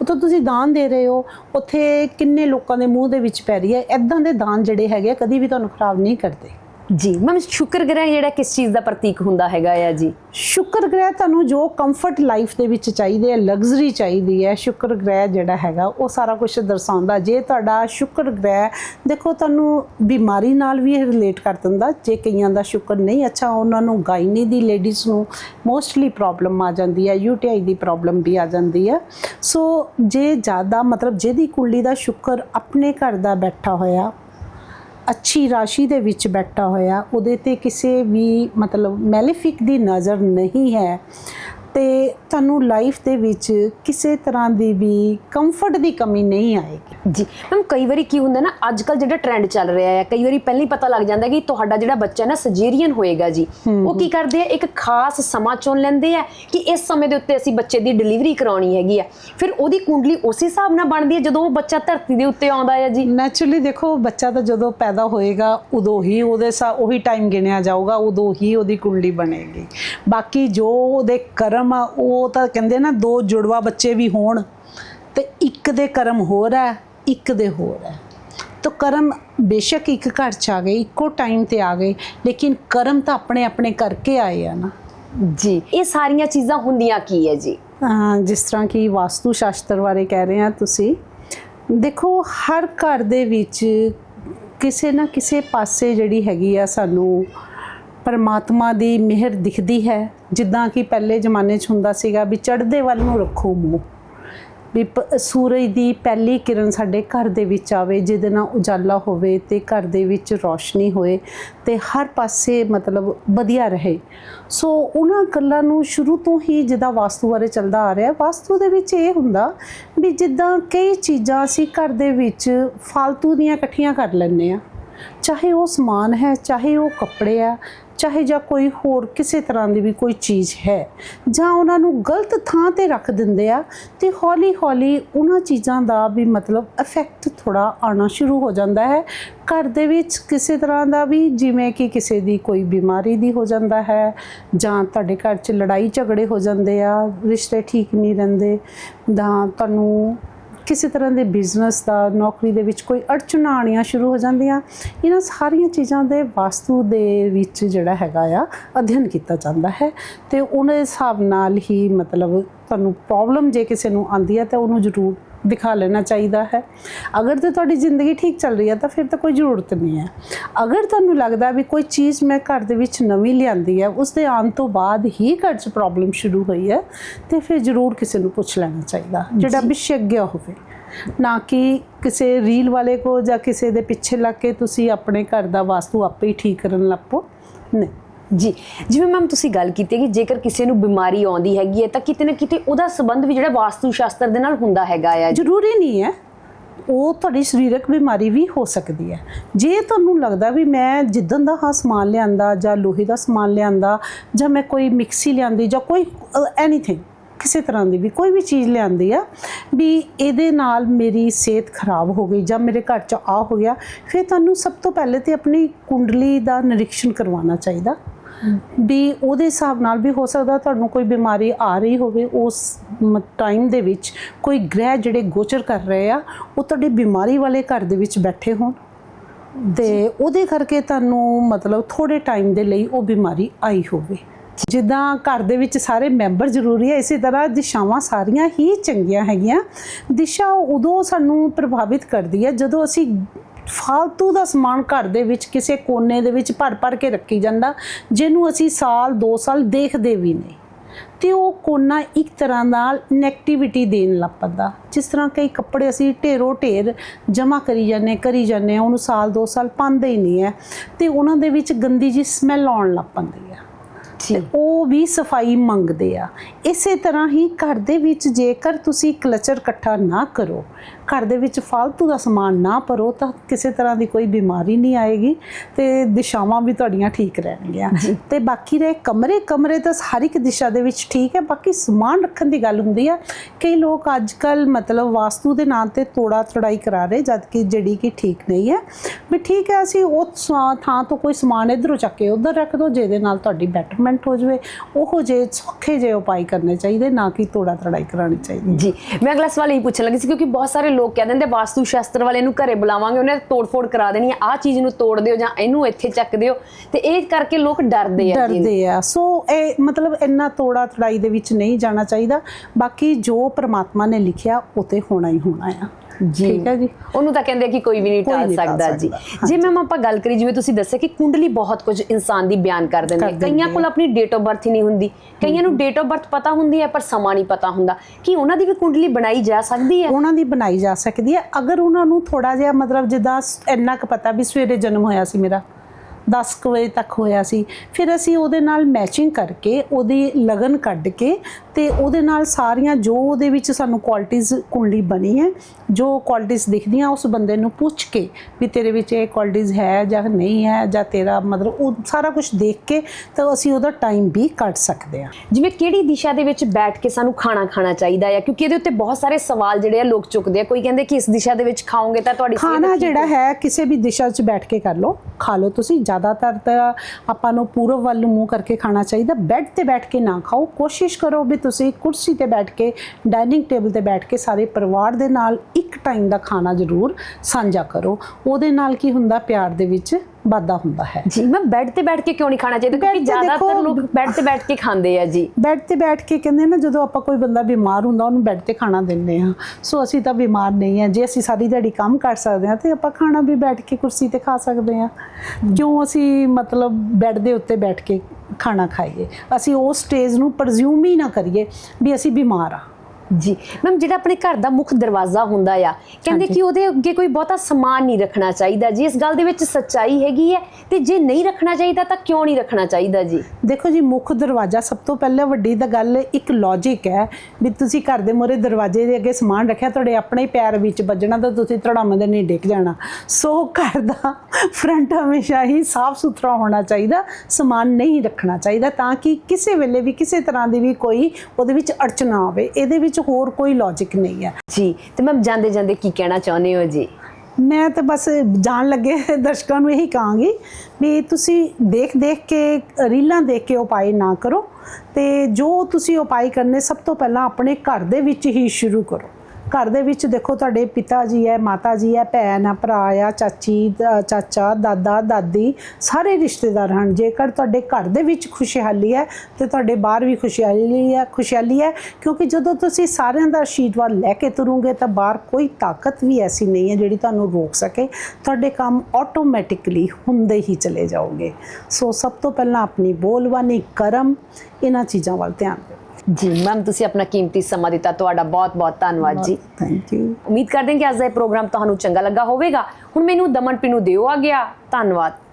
ਉਹ ਤਾਂ ਤੁਸੀਂ ਦਾਨ ਦੇ ਰਹੇ ਹੋ ਉੱਥੇ ਕਿੰਨੇ ਲੋਕਾਂ ਦੇ ਮੂੰਹ ਦੇ ਵਿੱਚ ਪੈ ਰਹੀ ਹੈ ਐਦਾਂ ਦੇ ਦਾਨ ਜਿਹੜੇ ਹੈਗੇ ਕਦੀ ਵੀ ਤੁਹਾਨੂੰ ਖਰਾਬ ਨਹੀਂ ਕਰਦੇ। ਜੀ, ਮੈਮ ਸ਼ੁਕਰ ਗ੍ਰਹਿ ਜਿਹੜਾ ਕਿਸ ਚੀਜ਼ ਦਾ ਪ੍ਰਤੀਕ ਹੁੰਦਾ ਹੈਗਾ ਆ ਜੀ? ਸ਼ੁਕਰ ਗ੍ਰਹਿ ਤੁਹਾਨੂੰ ਜੋ ਕੰਫਰਟ ਲਾਈਫ ਦੇ ਵਿੱਚ ਚਾਹੀਦੇ ਹੈ ਲਗਜ਼ਰੀ ਚਾਹੀਦੀ ਹੈ ਸ਼ੁਕਰ ਗ੍ਰਹਿ ਜਿਹੜਾ ਹੈਗਾ, ਉਹ ਸਾਰਾ ਕੁਝ ਦਰਸਾਉਂਦਾ। ਜੇ ਤੁਹਾਡਾ ਸ਼ੁਕਰ ਗ੍ਰਹਿ ਦੇਖੋ, ਤੁਹਾਨੂੰ ਬਿਮਾਰੀ ਨਾਲ ਵੀ ਰਿਲੇਟ ਕਰ ਦਿੰਦਾ। ਜੇ ਕਈਆਂ ਦਾ ਸ਼ੁਕਰ ਨਹੀਂ, ਅੱਛਾ, ਉਹਨਾਂ ਨੂੰ ਗਾਇਨੀ ਦੀ ਲੇਡੀਜ਼ ਨੂੰ ਮੋਸਟਲੀ ਪ੍ਰੋਬਲਮ ਆ ਜਾਂਦੀ ਹੈ ਯੂਟੀਆਈ ਦੀ ਪ੍ਰੋਬਲਮ ਵੀ ਆ ਜਾਂਦੀ ਹੈ। ਸੋ ਜੇ ਜ਼ਿਆਦਾ, ਮਤਲਬ ਜਿਹਦੀ ਕੁੰਡਲੀ ਦਾ ਸ਼ੁਕਰ ਆਪਣੇ ਘਰ ਦਾ ਬੈਠਾ ਹੋਇਆ ਅੱਛੀ ਰਾਸ਼ੀ ਦੇ ਵਿੱਚ ਬੈਠਾ ਹੋਇਆ, ਉਹਦੇ ਤੇ ਕਿਸੇ ਵੀ ਮਤਲਬ ਮੈਲੀਫਿਕ ਦੀ ਨਜ਼ਰ ਨਹੀਂ ਹੈ। ਤੇ ਤੁਹਾਨੂੰ ਲਾਈਫ ਦੇ ਵਿੱਚ ਕਿਸੇ ਤਰ੍ਹਾਂ ਦੀ ਵੀ ਕੰਫਰਟ ਦੀ ਕਮੀ ਨਹੀਂ ਆਏਗੀ। ਜੀ ਮੈਮ ਕਈ ਵਾਰੀ ਕੀ ਹੁੰਦਾ ਨਾ ਅੱਜ ਕੱਲ ਜਿਹੜਾ ਟ੍ਰੈਂਡ ਚੱਲ ਰਿਹਾ ਹੈ ਕਈ ਵਾਰੀ ਪਹਿਲਾਂ ਹੀ ਪਤਾ ਲੱਗ ਜਾਂਦਾ ਕਿ ਤੁਹਾਡਾ ਜਿਹੜਾ ਬੱਚਾ ਨਾ ਸਜੇਰੀਅਨ ਹੋਏਗਾ ਜੀ। ਉਹ ਕੀ ਕਰਦੇ ਆ ਇੱਕ ਖਾਸ ਸਮਾਂ ਚੁਣ ਲੈਂਦੇ ਆ ਕਿ ਇਸ ਸਮੇਂ ਦੇ ਉੱਤੇ ਅਸੀਂ ਬੱਚੇ ਦੀ ਡਿਲੀਵਰੀ ਕਰਾਉਣੀ ਹੈਗੀ ਆ। ਫਿਰ ਉਹਦੀ ਕੁੰਡਲੀ ਉਸੇ ਹਿਸਾਬ ਨਾਲ ਬਣਦੀ ਹੈ ਜਦੋਂ ਉਹ ਬੱਚਾ ਧਰਤੀ ਦੇ ਉੱਤੇ ਆਉਂਦਾ ਹੈ ਜੀ। ਨੈਚੁਰਲੀ ਦੇਖੋ ਬੱਚਾ ਤਾਂ ਜਦੋਂ ਪੈਦਾ ਹੋਏਗਾ ਉਦੋਂ ਹੀ ਉਹਦੇ ਸਾ ਉਹੀ ਟਾਈਮ ਗਿਣਿਆ ਜਾਊਗਾ ਉਦੋਂ ਹੀ ਉਹਦੀ ਕੁੰਡਲੀ ਬਣੇਗੀ। ਬਾਕੀ ਜੋ ਉਹਦੇ ਕਰਮ ਆ ਉਹ ਤਾਂ ਕਹਿੰਦੇ ਨਾ ਦੋ ਜੁੜਵਾ ਬੱਚੇ ਵੀ ਹੋਣ ਤੇ ਇੱਕ ਦੇ ਕਰਮ ਹੋਰ ਹੈ ਇੱਕ ਦੇ ਹੋਰ ਹੈ। ਤਾਂ ਕਰਮ ਬੇਸ਼ੱਕ ਇੱਕ ਘਰ ਚ ਆ ਗਏ ਇੱਕੋ ਟਾਈਮ ਤੇ ਆ ਗਏ ਲੇਕਿਨ ਕਰਮ ਤਾਂ ਆਪਣੇ ਆਪਣੇ ਕਰਕੇ ਆਏ ਆ ਨਾ। ਜੀ ਇਹ ਸਾਰੀਆਂ ਚੀਜ਼ਾਂ ਹੁੰਦੀਆਂ ਕੀ ਹੈ ਜੀ? ਜਿਸ ਤਰ੍ਹਾਂ ਕਿ ਵਾਸਤੂ ਸ਼ਾਸਤਰ ਬਾਰੇ ਕਹਿ ਰਹੇ ਆ ਤੁਸੀਂ। ਦੇਖੋ ਹਰ ਘਰ ਦੇ ਵਿੱਚ ਕਿਸੇ ਨਾ ਕਿਸੇ ਪਾਸੇ ਜਿਹੜੀ ਹੈਗੀ ਆ ਸਾਨੂੰ ਪਰਮਾਤਮਾ ਦੀ ਮਿਹਰ ਦਿਖਦੀ ਹੈ। ਜਿੱਦਾਂ ਕਿ ਪਹਿਲੇ ਜ਼ਮਾਨੇ 'ਚ ਹੁੰਦਾ ਸੀਗਾ ਵੀ ਚੜ੍ਹਦੇ ਵੱਲ ਨੂੰ ਰੱਖੋ ਮੂੰਹ। ਵੀ ਪ- ਸੂਰਜ ਦੀ ਪਹਿਲੀ ਕਿਰਨ ਸਾਡੇ ਘਰ ਦੇ ਵਿੱਚ ਆਵੇ, ਜਿਹਦੇ ਨਾਲ ਉਜਾਲਾ ਹੋਵੇ ਤੇ ਘਰ ਦੇ ਵਿੱਚ ਰੌਸ਼ਨੀ ਹੋਏ ਤੇ ਹਰ ਪਾਸੇ ਮਤਲਬ ਵਧੀਆ ਰਹੇ। ਸੋ ਉਹਨਾਂ ਗੱਲਾਂ ਨੂੰ ਸ਼ੁਰੂ ਤੋਂ ਹੀ ਜਿੱਦਾਂ ਵਾਸਤੂ ਬਾਰੇ ਚੱਲਦਾ ਆ ਰਿਹਾ, ਵਾਸਤੂ ਦੇ ਵਿੱਚ ਇਹ ਹੁੰਦਾ ਵੀ ਜਿੱਦਾਂ ਕਈ ਚੀਜ਼ਾਂ ਅਸੀਂ ਘਰ ਦੇ ਵਿੱਚ ਫालतू ਦੀਆਂ ਇਕੱਠੀਆਂ ਕਰ ਲੈਂਦੇ ਆ ਚਾਹੇ ਉਹ ਸਮਾਨ ਹੈ, ਚਾਹੇ ਉਹ ਕੱਪੜੇ ਆ, ਚਾਹੇ ਜਾਂ ਕੋਈ ਹੋਰ ਕਿਸੇ ਤਰ੍ਹਾਂ ਦੀ ਵੀ ਕੋਈ ਚੀਜ਼ ਹੈ, ਜਾਂ ਉਹਨਾਂ ਨੂੰ ਗਲਤ ਥਾਂ ਤੇ ਰੱਖ ਦਿੰਦੇ ਆ, ਤੇ ਹੌਲੀ ਹੌਲੀ ਉਹਨਾਂ ਚੀਜ਼ਾਂ ਦਾ ਵੀ ਮਤਲਬ ਇਫੈਕਟ ਥੋੜਾ ਆਉਣਾ ਸ਼ੁਰੂ ਹੋ ਜਾਂਦਾ ਹੈ। ਘਰ ਦੇ ਵਿੱਚ ਕਿਸੇ ਤਰ੍ਹਾਂ ਦਾ ਵੀ, ਜਿਵੇਂ ਕਿ ਕਿਸੇ ਦੀ ਕੋਈ ਬਿਮਾਰੀ ਦੀ ਹੋ ਜਾਂਦਾ ਹੈ, ਜਾਂ ਤੁਹਾਡੇ ਘਰ 'ਚ ਲੜਾਈ ਝਗੜੇ ਹੋ ਜਾਂਦੇ ਆ, ਰਿਸ਼ਤੇ ਠੀਕ ਨਹੀਂ ਰਹਿੰਦੇ ਜਾਂ ਤੁਹਾਨੂੰ ਕਿਸੇ ਤਰ੍ਹਾਂ ਦੇ ਬਿਜ਼ਨਸ ਦਾ, ਨੌਕਰੀ ਦੇ ਵਿੱਚ ਕੋਈ ਅੜਚਣਾਂ ਆਉਣੀਆਂ ਸ਼ੁਰੂ ਹੋ ਜਾਂਦੀਆਂ। ਇਹਨਾਂ ਸਾਰੀਆਂ ਚੀਜ਼ਾਂ ਦੇ ਵਾਸਤੂ ਦੇ ਵਿੱਚ ਜਿਹੜਾ ਹੈਗਾ ਆ, ਅਧਿਐਨ ਕੀਤਾ ਜਾਂਦਾ ਹੈ। ਤੇ ਉਹਨਾਂ ਦੇ ਹਿਸਾਬ ਨਾਲ ਹੀ ਮਤਲਬ ਤੁਹਾਨੂੰ ਪ੍ਰੋਬਲਮ ਜੇ ਕਿਸੇ ਨੂੰ ਆਂਦੀ ਹੈ, ਤਾਂ ਉਹਨੂੰ ਜ਼ਰੂਰ ਦਿਖਾ ਲੈਣਾ ਚਾਹੀਦਾ ਹੈ। ਅਗਰ ਤੇ ਤੁਹਾਡੀ ਜ਼ਿੰਦਗੀ ਠੀਕ ਚੱਲ ਰਹੀ ਹੈ ਤਾਂ ਫਿਰ ਤਾਂ ਕੋਈ ਜ਼ਰੂਰਤ ਨਹੀਂ ਹੈ। ਅਗਰ ਤੁਹਾਨੂੰ ਲੱਗਦਾ ਵੀ ਕੋਈ ਚੀਜ਼ ਮੈਂ ਘਰ ਦੇ ਵਿੱਚ ਨਵੀਂ ਲਿਆਂਦੀ ਹੈ ਉਸ ਦੇ ਆਉਣ ਤੋਂ ਬਾਅਦ ਹੀ ਘਰ 'ਚ ਪ੍ਰੋਬਲਮ ਸ਼ੁਰੂ ਹੋਈ ਹੈ ਤੇ ਫਿਰ ਜ਼ਰੂਰ ਕਿਸੇ ਨੂੰ ਪੁੱਛ ਲੈਣਾ ਚਾਹੀਦਾ ਜਿਹੜਾ ਵਿਸ਼ੇਸ਼জ্ञ ਹੋਵੇ। ਨਾ ਕਿ ਕਿਸੇ ਰੀਲ ਵਾਲੇ ਕੋ ਜਾਂ ਕਿਸੇ ਦੇ ਪਿੱਛੇ ਲੱਗ ਕੇ ਤੁਸੀਂ ਆਪਣੇ ਘਰ ਦਾ ਵਾਸਤੂ ਆਪੇ ਹੀ ਠੀਕ ਕਰਨ ਲੱਪੋ ਨਹੀਂ। ਜੀ, ਜਿਵੇਂ ਮੈਮ ਤੁਸੀਂ ਗੱਲ ਕੀਤੀ ਕਿ ਜੇਕਰ ਕਿਸੇ ਨੂੰ ਬਿਮਾਰੀ ਆਉਂਦੀ ਹੈਗੀ ਹੈ, ਤਾਂ ਕਿਤੇ ਨਾ ਕਿਤੇ ਉਹਦਾ ਸੰਬੰਧ ਵੀ ਜਿਹੜਾ ਵਾਸਤੂ ਸ਼ਾਸਤਰ ਦੇ ਨਾਲ ਹੁੰਦਾ ਹੈਗਾ ਆ ਜ਼ਰੂਰੀ ਨਹੀਂ ਹੈ। ਉਹ ਤੁਹਾਡੀ ਸਰੀਰਕ ਬਿਮਾਰੀ ਵੀ ਹੋ ਸਕਦੀ ਹੈ। ਜੇ ਤੁਹਾਨੂੰ ਲੱਗਦਾ ਵੀ ਮੈਂ ਜਿੱਦਣ ਦਾ ਹਾਂ ਸਮਾਨ ਲਿਆਂਦਾ ਜਾਂ ਲੋਹੇ ਦਾ ਸਮਾਨ ਲਿਆਂਦਾ ਜਾਂ ਮੈਂ ਕੋਈ ਮਿਕਸੀ ਲਿਆਂਦੀ ਜਾਂ ਕੋਈ ਐਨੀਥਿੰਗ ਕਿਸੇ ਤਰ੍ਹਾਂ ਦੀ ਵੀ, ਕੋਈ ਵੀ ਚੀਜ਼ ਲਿਆਂਦੀ ਆ, ਵੀ ਇਹਦੇ ਨਾਲ ਮੇਰੀ ਸਿਹਤ ਖਰਾਬ ਹੋ ਗਈ ਜਾਂ ਮੇਰੇ ਘਰ 'ਚ ਆ ਹੋ ਗਿਆ, ਫਿਰ ਤੁਹਾਨੂੰ ਸਭ ਤੋਂ ਪਹਿਲੇ ਤੇ ਆਪਣੀ ਕੁੰਡਲੀ ਦਾ ਨਿਰੀਖਣ ਕਰਵਾਉਣਾ ਚਾਹੀਦਾ। ਵੀ ਉਹਦੇ ਹਿਸਾਬ ਨਾਲ ਵੀ ਹੋ ਸਕਦਾ ਤੁਹਾਨੂੰ ਕੋਈ ਬਿਮਾਰੀ ਆ ਰਹੀ ਹੋਵੇ ਉਸ ਟਾਈਮ ਦੇ ਵਿੱਚ ਕੋਈ ਗ੍ਰਹਿ ਜਿਹੜੇ ਗੋਚਰ ਕਰ ਰਹੇ ਆ ਉਹ ਤੁਹਾਡੀ ਬਿਮਾਰੀ ਵਾਲੇ ਘਰ ਦੇ ਵਿੱਚ ਬੈਠੇ ਹੋਣ। ਤੇ ਉਹਦੇ ਕਰਕੇ ਤੁਹਾਨੂੰ ਮਤਲਬ ਥੋੜੇ ਟਾਈਮ ਦੇ ਲਈ ਉਹ ਬਿਮਾਰੀ ਆਈ ਹੋਵੇ। ਜਿੱਦਾਂ ਘਰ ਦੇ ਵਿੱਚ ਸਾਰੇ ਮੈਂਬਰ ਜ਼ਰੂਰੀ ਹੈ ਇਸੇ ਤਰ੍ਹਾਂ ਦਿਸ਼ਾਵਾਂ ਸਾਰੀਆਂ ਹੀ ਚੰਗੀਆਂ ਹੈਗੀਆਂ। ਦਿਸ਼ਾ ਉਦੋਂ ਸਾਨੂੰ ਪ੍ਰਭਾਵਿਤ ਕਰਦੀ ਹੈ ਜਦੋਂ ਅਸੀਂ ਫਾਲਤੂ ਦਾ ਸਮਾਨ ਘਰ ਦੇ ਵਿੱਚ ਕਿਸੇ ਕੋਨੇ ਦੇ ਵਿੱਚ ਭਰ ਭਰ ਕੇ ਰੱਖੀ ਜਾਂਦਾ ਜਿਹਨੂੰ ਅਸੀਂ ਸਾਲ 2 ਸਾਲ ਦੇਖਦੇ ਵੀ ਨਹੀਂ। ਤੇ ਉਹ ਕੋਨਾ ਇੱਕ ਤਰ੍ਹਾਂ ਨਾਲ ਨੈਗੇਟਿਵਿਟੀ ਦੇਣ ਲੱਗ ਪੈਂਦਾ ਜਿਸ ਤਰ੍ਹਾਂ ਕਈ ਕੱਪੜੇ ਅਸੀਂ ਢੇਰੋ ਢੇਰ ਜਮਾ ਕਰੀ ਜਾਂਦੇ ਕਰੀ ਜਾਂਦੇ ਉਹਨੂੰ ਸਾਲ 2 ਸਾਲ ਪਾਉਂਦੇ ਹੀ ਨਹੀਂ ਹੈ। ਤੇ ਉਹਨਾਂ ਦੇ ਵਿੱਚ ਗੰਦੀ ਜੀ ਸਮੈਲ ਆਉਣ ਲੱਗ ਪੈਂਦੀ ਹੈ। ਉਹ ਵੀ ਸਫ਼ਾਈ ਮੰਗਦੇ ਆ। ਇਸੇ ਤਰ੍ਹਾਂ ਹੀ ਘਰ ਦੇ ਵਿੱਚ ਜੇਕਰ ਤੁਸੀਂ ਕਲਚਰ ਇਕੱਠਾ ਨਾ ਕਰੋ ਘਰ ਦੇ ਵਿੱਚ ਫालतू ਦਾ ਸਮਾਨ ਨਾ ਭਰੋ ਤਾਂ ਕਿਸੇ ਤਰ੍ਹਾਂ ਦੀ ਕੋਈ ਬਿਮਾਰੀ ਨਹੀਂ ਆਏਗੀ ਤੇ ਦਿਸ਼ਾਵਾਂ ਵੀ ਤੁਹਾਡੀਆਂ ਠੀਕ ਰਹਿਣਗੀਆਂ। ਤੇ ਬਾਕੀ ਰਹੇ ਕਮਰੇ ਕਮਰੇ ਤਾਂ ਹਰ ਇੱਕ ਦਿਸ਼ਾ ਦੇ ਵਿੱਚ ਠੀਕ ਹੈ ਬਾਕੀ ਸਮਾਨ ਰੱਖਣ ਦੀ ਗੱਲ ਹੁੰਦੀ ਆ। ਕਈ ਲੋਕ ਅੱਜ ਕੱਲ ਮਤਲਬ ਵਾਸਤੂ ਦੇ ਨਾਂ ਤੇ ਤੋੜਾ ਤੜਾਈ ਕਰਾ ਰਹੇ ਜਦ ਕਿ ਜਿਹੜੀ ਕਿ ਠੀਕ ਨਹੀਂ ਹੈ। ਵੀ ਠੀਕ ਹੈ ਅਸੀਂ ਉਹ ਥਾਂ ਤੋਂ ਕੋਈ ਸਮਾਨ ਇਧਰੋਂ ਚੱਕ ਕੇ ਉਧਰ ਰੱਖ ਦੋ ਜਿਹਦੇ ਨਾਲ ਤੁਹਾਡੀ ਬੈਟਰਮੈਂਟ ਹੋ ਜਾਵੇ। ਉਹੋ ਜਿਹੇ ਸੌਖੇ ਜਿਹੇ ਉਪਾਅ ਕਰਨੇ ਚਾਹੀਦੇ ਨਾ ਕਿ ਤੋੜਾ ਤੜਾਈ ਕਰਾਉਣੀ ਚਾਹੀਦੀ ਜੀ ਮੈਂ ਅਗਲਾ ਸਵਾਲ ਇਹ ਪੁੱਛਣ ਲੱਗੀ ਸੀ ਕਿਉਂਕਿ ਬਹੁਤ ਸਾਰੇ ਲੋਕ ਕਹਿ ਦਿੰਦੇ, ਵਾਸਤੂ ਸ਼ਾਸਤਰ ਵਾਲੇ ਨੂੰ ਘਰੇ ਬੁਲਾਵਾਂਗੇ, ਉਹਨੇ ਤੋੜ-ਫੋੜ ਕਰਾ ਦੇਣੀ ਹੈ ਆਹ ਚੀਜ਼ ਨੂੰ ਤੋੜ ਦਿਓ ਜਾਂ ਇਹਨੂੰ ਇੱਥੇ ਚੱਕ ਦਿਓ। ਤੇ ਇਹ ਕਰਕੇ ਲੋਕ ਡਰਦੇ ਆ ਡਰਦੇ ਆ। ਸੋ ਇਹ ਮਤਲਬ ਇੰਨਾ ਤੋੜਾ ਤੜਾਈ ਦੇ ਵਿੱਚ ਨਹੀਂ ਜਾਣਾ ਚਾਹੀਦਾ। ਬਾਕੀ ਜੋ ਪ੍ਰਮਾਤਮਾ ਨੇ ਲਿਖਿਆ, ਉਹ ਤੇ ਹੋਣਾ ਹੀ ਹੋਣਾ ਆ। ਠੀਕ ਹੈ ਜੀ। ਉਹਨੂੰ ਤਾਂ ਕਹਿੰਦੇ ਆ ਕਿ ਕੋਈ ਵੀ ਨਹੀਂ ਟਾਲ ਸਕਦਾ ਜੀ। ਜੇ ਮੈਮ ਆਪਾਂ ਗੱਲ ਕਰੀ ਜਿਵੇਂ ਤੁਸੀਂ ਦੱਸਿਆ ਕਿ ਕੁੰਡਲੀ ਬਹੁਤ ਕੁਝ ਇਨਸਾਨ ਦੀ ਬਿਆਨ ਕਰ ਦਿੰਦੀ ਹੈ। ਕਈਆਂ। ਕੋਲ ਆਪਣੀ ਡੇਟ ਆਫ ਬਰਥ ਹੀ ਨਹੀਂ ਹੁੰਦੀ। ਕਈਆਂ ਨੂੰ ਡੇਟ ਆਫ ਬਰਥ ਪਤਾ ਹੁੰਦੀ ਹੈ ਪਰ ਸਮਾਂ ਨਹੀਂ ਪਤਾ ਹੁੰਦਾ। ਕੀ ਉਹਨਾਂ ਦੀ ਵੀ ਕੁੰਡਲੀ ਬਣਾਈ ਜਾ ਸਕਦੀ ਹੈ? ਉਹਨਾਂ ਦੀ ਬਣਾਈ ਜਾ ਸਕਦੀ ਹੈ। ਅਗਰ ਉਹਨਾਂ ਨੂੰ ਥੋੜਾ ਜਿਹਾ ਮਤਲਬ ਜਿੱਦਾਂ ਇੰਨਾ ਕੁ ਪਤਾ ਵੀ ਸਵੇਰੇ ਜਨਮ ਹੋਇਆ ਸੀ ਮੇਰਾ 10 ਕੁ ਵਜੇ ਤੱਕ ਹੋਇਆ ਸੀ ਫਿਰ ਅਸੀਂ ਉਹਦੇ ਨਾਲ ਮੈਚਿੰਗ ਕਰਕੇ ਉਹਦੀ ਲਗਨ ਕੱਢ ਕੇ ਤੇ ਉਹਦੇ ਨਾਲ ਸਾਰੀਆਂ ਜੋ ਉਹਦੇ ਵਿੱਚ ਸਾਨੂੰ ਕੁਆਲਿਟੀਆਂ ਕੁੰਡਲੀ ਬਣੀ ਹੈ ਜੋ ਕੁਆਲਿਟੀਆਂ ਦਿਖਦੀਆਂ ਉਸ ਬੰਦੇ ਨੂੰ ਪੁੱਛ ਕੇ ਵੀ ਤੇਰੇ ਵਿੱਚ ਇਹ ਕੁਆਲਿਟੀਆਂ ਹੈ ਜਾਂ ਨਹੀਂ ਹੈ ਜਾਂ ਤੇਰਾ ਮਤਲਬ ਉਹ ਸਾਰਾ ਕੁਝ ਦੇਖ ਕੇ ਤਾਂ ਅਸੀਂ ਉਹਦਾ ਟਾਈਮ ਵੀ ਕੱਢ ਸਕਦੇ ਹਾਂ। ਜਿਵੇਂ ਕਿਹੜੀ ਦਿਸ਼ਾ ਦੇ ਵਿੱਚ ਬੈਠ ਕੇ ਸਾਨੂੰ ਖਾਣਾ ਖਾਣਾ ਚਾਹੀਦਾ ਹੈ? ਕਿਉਂਕਿ ਇਹਦੇ ਉੱਤੇ ਬਹੁਤ ਸਾਰੇ ਸਵਾਲ ਜਿਹੜੇ ਆ ਲੋਕ ਚੁੱਕਦੇ ਆ। ਕੋਈ ਕਹਿੰਦੇ ਕਿ ਇਸ ਦਿਸ਼ਾ ਦੇ ਵਿੱਚ ਖਾਓਗੇ ਤਾਂ ਤੁਹਾਡੀ ਖਾਣਾ ਜਿਹੜਾ ਹੈ। ਕਿਸੇ ਵੀ ਦਿਸ਼ਾ 'ਚ ਬੈਠ ਕੇ ਕਰ ਲਓ। ਖਾ ਲਓ ਤੁਸੀਂ। ਜ਼ਿਆਦਾਤਰ ਤਾਂ ਆਪਾਂ ਨੂੰ ਪੂਰਬ ਵੱਲ ਨੂੰ ਮੂੰਹ ਕਰਕੇ ਖਾਣਾ ਚਾਹੀਦਾ। ਬੈੱਡ ਤੇ ਬੈਠ ਕੇ ਨਾ ਖਾਓ। ਕੋਸ਼ਿਸ਼ ਕਰੋ ਵੀ ਤੁਸੀਂ ਕੁਰਸੀ ਤੇ ਬੈਠ ਕੇ, ਡਾਈਨਿੰਗ ਟੇਬਲ ਤੇ ਬੈਠ ਕੇ ਸਾਰੇ ਪਰਿਵਾਰ ਦੇ ਨਾਲ ਇੱਕ ਟਾਈਮ ਦਾ ਖਾਣਾ ਜ਼ਰੂਰ ਸਾਂਝਾ ਕਰੋ। ਉਹਦੇ ਨਾਲ ਕੀ ਹੁੰਦਾ? ਪਿਆਰ ਦੇ ਵਿੱਚ ਵਾਧਾ ਹੁੰਦਾ ਹੈ। ਜੀ ਮੈਂ ਬੈੱਡ ਤੇ ਬੈਠ ਕੇ ਕਿਉਂ ਨਹੀਂ ਖਾਣਾ ਚਾਹੀਦਾ? ਕਿਉਂਕਿ ਜ਼ਿਆਦਾਤਰ ਲੋਕ ਬੈੱਡ ਤੇ ਬੈਠ ਕੇ ਖਾਂਦੇ ਆ ਜੀ। ਬੈੱਡ ਤੇ ਬੈਠ ਕੇ ਕਹਿੰਦੇ ਨਾ ਜਦੋਂ ਆਪਾਂ ਕੋਈ ਬੰਦਾ ਬਿਮਾਰ ਹੁੰਦਾ ਉਹਨੂੰ ਬੈੱਡ ਤੇ ਖਾਣਾ ਦਿੰਦੇ ਹਾਂ। ਸੋ ਅਸੀਂ ਤਾਂ ਬਿਮਾਰ ਨਹੀਂ ਹਾਂ। ਜੇ ਅਸੀਂ ਸਾਰੀ ਦਿਹਾੜੀ ਕੰਮ ਕਰ ਸਕਦੇ ਹਾਂ ਤੇ ਆਪਾਂ ਖਾਣਾ ਵੀ ਬੈਠ ਕੇ ਕੁਰਸੀ ਤੇ ਖਾ ਸਕਦੇ ਹਾਂ। ਕਿਉਂ ਅਸੀਂ ਮਤਲਬ ਬੈੱਡ ਦੇ ਉੱਤੇ ਬੈਠ ਕੇ ਖਾਣਾ ਖਾਈਏ? ਅਸੀਂ ਉਸ ਸਟੇਜ ਨੂੰ ਪ੍ਰਜ਼ਿਊਮ ਹੀ ਨਾ ਕਰੀਏ ਵੀ ਅਸੀਂ ਬਿਮਾਰ ਆ ਜੀ। ਮੈਮ ਜਿਹੜਾ ਆਪਣੇ ਘਰ ਦਾ ਮੁੱਖ ਦਰਵਾਜ਼ਾ ਹੁੰਦਾ ਆ ਕਹਿੰਦੇ। ਕਿ ਉਹਦੇ ਅੱਗੇ ਕੋਈ ਬਹੁਤਾ ਸਮਾਨ ਨਹੀਂ ਰੱਖਣਾ ਚਾਹੀਦਾ ਜੀ। ਇਸ ਗੱਲ ਦੇ ਵਿੱਚ ਸੱਚਾਈ ਹੈਗੀ ਹੈ ਤੇ ਜੇ ਨਹੀਂ ਰੱਖਣਾ ਚਾਹੀਦਾ ਤਾਂ ਕਿਉਂ ਨਹੀਂ ਰੱਖਣਾ ਚਾਹੀਦਾ ਜੀ? ਦੇਖੋ ਜੀ ਮੁੱਖ ਦਰਵਾਜ਼ਾ ਸਭ ਤੋਂ ਪਹਿਲਾਂ ਵੱਡੀ ਤਾਂ ਗੱਲ ਇੱਕ ਲੌਜੀਕ ਹੈ ਵੀ ਤੁਸੀਂ ਘਰ ਦੇ ਮੂਹਰੇ ਦਰਵਾਜ਼ੇ ਦੇ ਅੱਗੇ ਸਮਾਨ ਰੱਖਿਆ ਤੁਹਾਡੇ ਆਪਣੇ ਪੈਰ ਵਿੱਚ ਵੱਜਣਾ ਤਾਂ ਤੁਸੀਂ ਧੜਾਮ ਦੇ ਨਹੀਂ ਡਿੱਗ ਜਾਣਾ। ਸੋ ਘਰ ਦਾ ਫਰੰਟ ਹਮੇਸ਼ਾ ਹੀ ਸਾਫ਼ ਸੁਥਰਾ ਹੋਣਾ ਚਾਹੀਦਾ ਸਮਾਨ ਨਹੀਂ ਰੱਖਣਾ ਚਾਹੀਦਾ ਤਾਂ ਕਿ ਕਿਸੇ ਵੇਲੇ ਵੀ ਕਿਸੇ ਤਰ੍ਹਾਂ ਦੀ ਵੀ ਕੋਈ ਉਹਦੇ ਵਿੱਚ ਅੜਚਨ ਆਵੇ। ਇਹਦੇ ਵਿੱਚ ਹੋਰ ਕੋਈ ਲੌਜੀਕ ਨਹੀਂ ਹੈ। ਜੀ ਤੇ ਮੈਮ ਜਾਂਦੇ ਜਾਂਦੇ ਕੀ ਕਹਿਣਾ ਚਾਹੁੰਦੇ ਹੋ ਜੀ? ਮੈਂ ਤਾਂ ਬਸ ਜਾਣ ਲੱਗੇ ਦਰਸ਼ਕਾਂ ਨੂੰ ਇਹੀ ਕਹਾਂਗੀ ਵੀ ਤੁਸੀਂ ਦੇਖ ਦੇਖ ਕੇ ਰੀਲਾਂ ਦੇਖ ਕੇ ਉਪਾਅ ਨਾ ਕਰੋ ਤੇ ਜੋ ਤੁਸੀਂ ਉਪਾਅ ਕਰਨੇ ਸਭ ਤੋਂ ਪਹਿਲਾਂ ਆਪਣੇ ਘਰ ਦੇ ਵਿੱਚ ਹੀ ਸ਼ੁਰੂ ਕਰੋ। ਘਰ ਦੇ ਵਿੱਚ ਦੇਖੋ ਤੁਹਾਡੇ ਪਿਤਾ ਜੀ ਹੈ, ਮਾਤਾ ਜੀ ਹੈ, ਭੈਣ ਆ ਭਰਾ ਆ ਚਾਚੀ ਚਾਚਾ, ਦਾਦਾ, ਦਾਦੀ, ਸਾਰੇ ਰਿਸ਼ਤੇਦਾਰ ਹਨ। ਜੇਕਰ ਤੁਹਾਡੇ ਘਰ ਦੇ ਵਿੱਚ ਖੁਸ਼ਹਾਲੀ ਹੈ, ਤੇ ਤੁਹਾਡੇ ਬਾਹਰ ਵੀ ਖੁਸ਼ਹਾਲੀ ਹੈ ਖੁਸ਼ਹਾਲੀ ਹੈ, ਕਿਉਂਕਿ ਜਦੋਂ ਤੁਸੀਂ ਸਾਰਿਆਂ ਦਾ ਆਸ਼ੀਰਵਾਦ ਲੈ ਕੇ ਤੁਰੋਗੇ, ਤਾਂ ਬਾਹਰ ਕੋਈ ਤਾਕਤ ਵੀ ਐਸੀ ਨਹੀਂ ਹੈ ਜਿਹੜੀ ਤੁਹਾਨੂੰ ਰੋਕ ਸਕੇ। ਤੁਹਾਡੇ ਕੰਮ ਆਟੋਮੈਟਿਕਲੀ ਹੁੰਦੇ ਹੀ ਚਲੇ ਜਾਓਗੇ। ਸੋ ਸਭ ਤੋਂ ਪਹਿਲਾਂ ਆਪਣੀ ਬੋਲਬਾਨੀ ਕਰਮ, ਇਹਨਾਂ ਚੀਜ਼ਾਂ ਵੱਲ ਧਿਆਨ ਦਿਓ। ਜੀ ਮੈਮ ਤੁਸੀਂ ਆਪਣਾ ਕੀਮਤੀ ਸਮਾਂ ਦਿੱਤਾ ਤੁਹਾਡਾ ਬਹੁਤ ਬਹੁਤ ਧੰਨਵਾਦ ਜੀ। ਥੈਂਕ ਯੂ ਉਮੀਦ ਕਰਦੇ ਹਾਂ ਕਿ ਅੱਜ ਦਾ ਇਹ ਪ੍ਰੋਗਰਾਮ ਤੁਹਾਨੂੰ ਚੰਗਾ ਲੱਗਾ ਹੋਵੇਗਾ। ਹੁਣ ਮੈਨੂੰ ਦਮਨ ਪਿੰਨੂ ਦਿਓ ਆ ਗਿਆ। ਧੰਨਵਾਦ।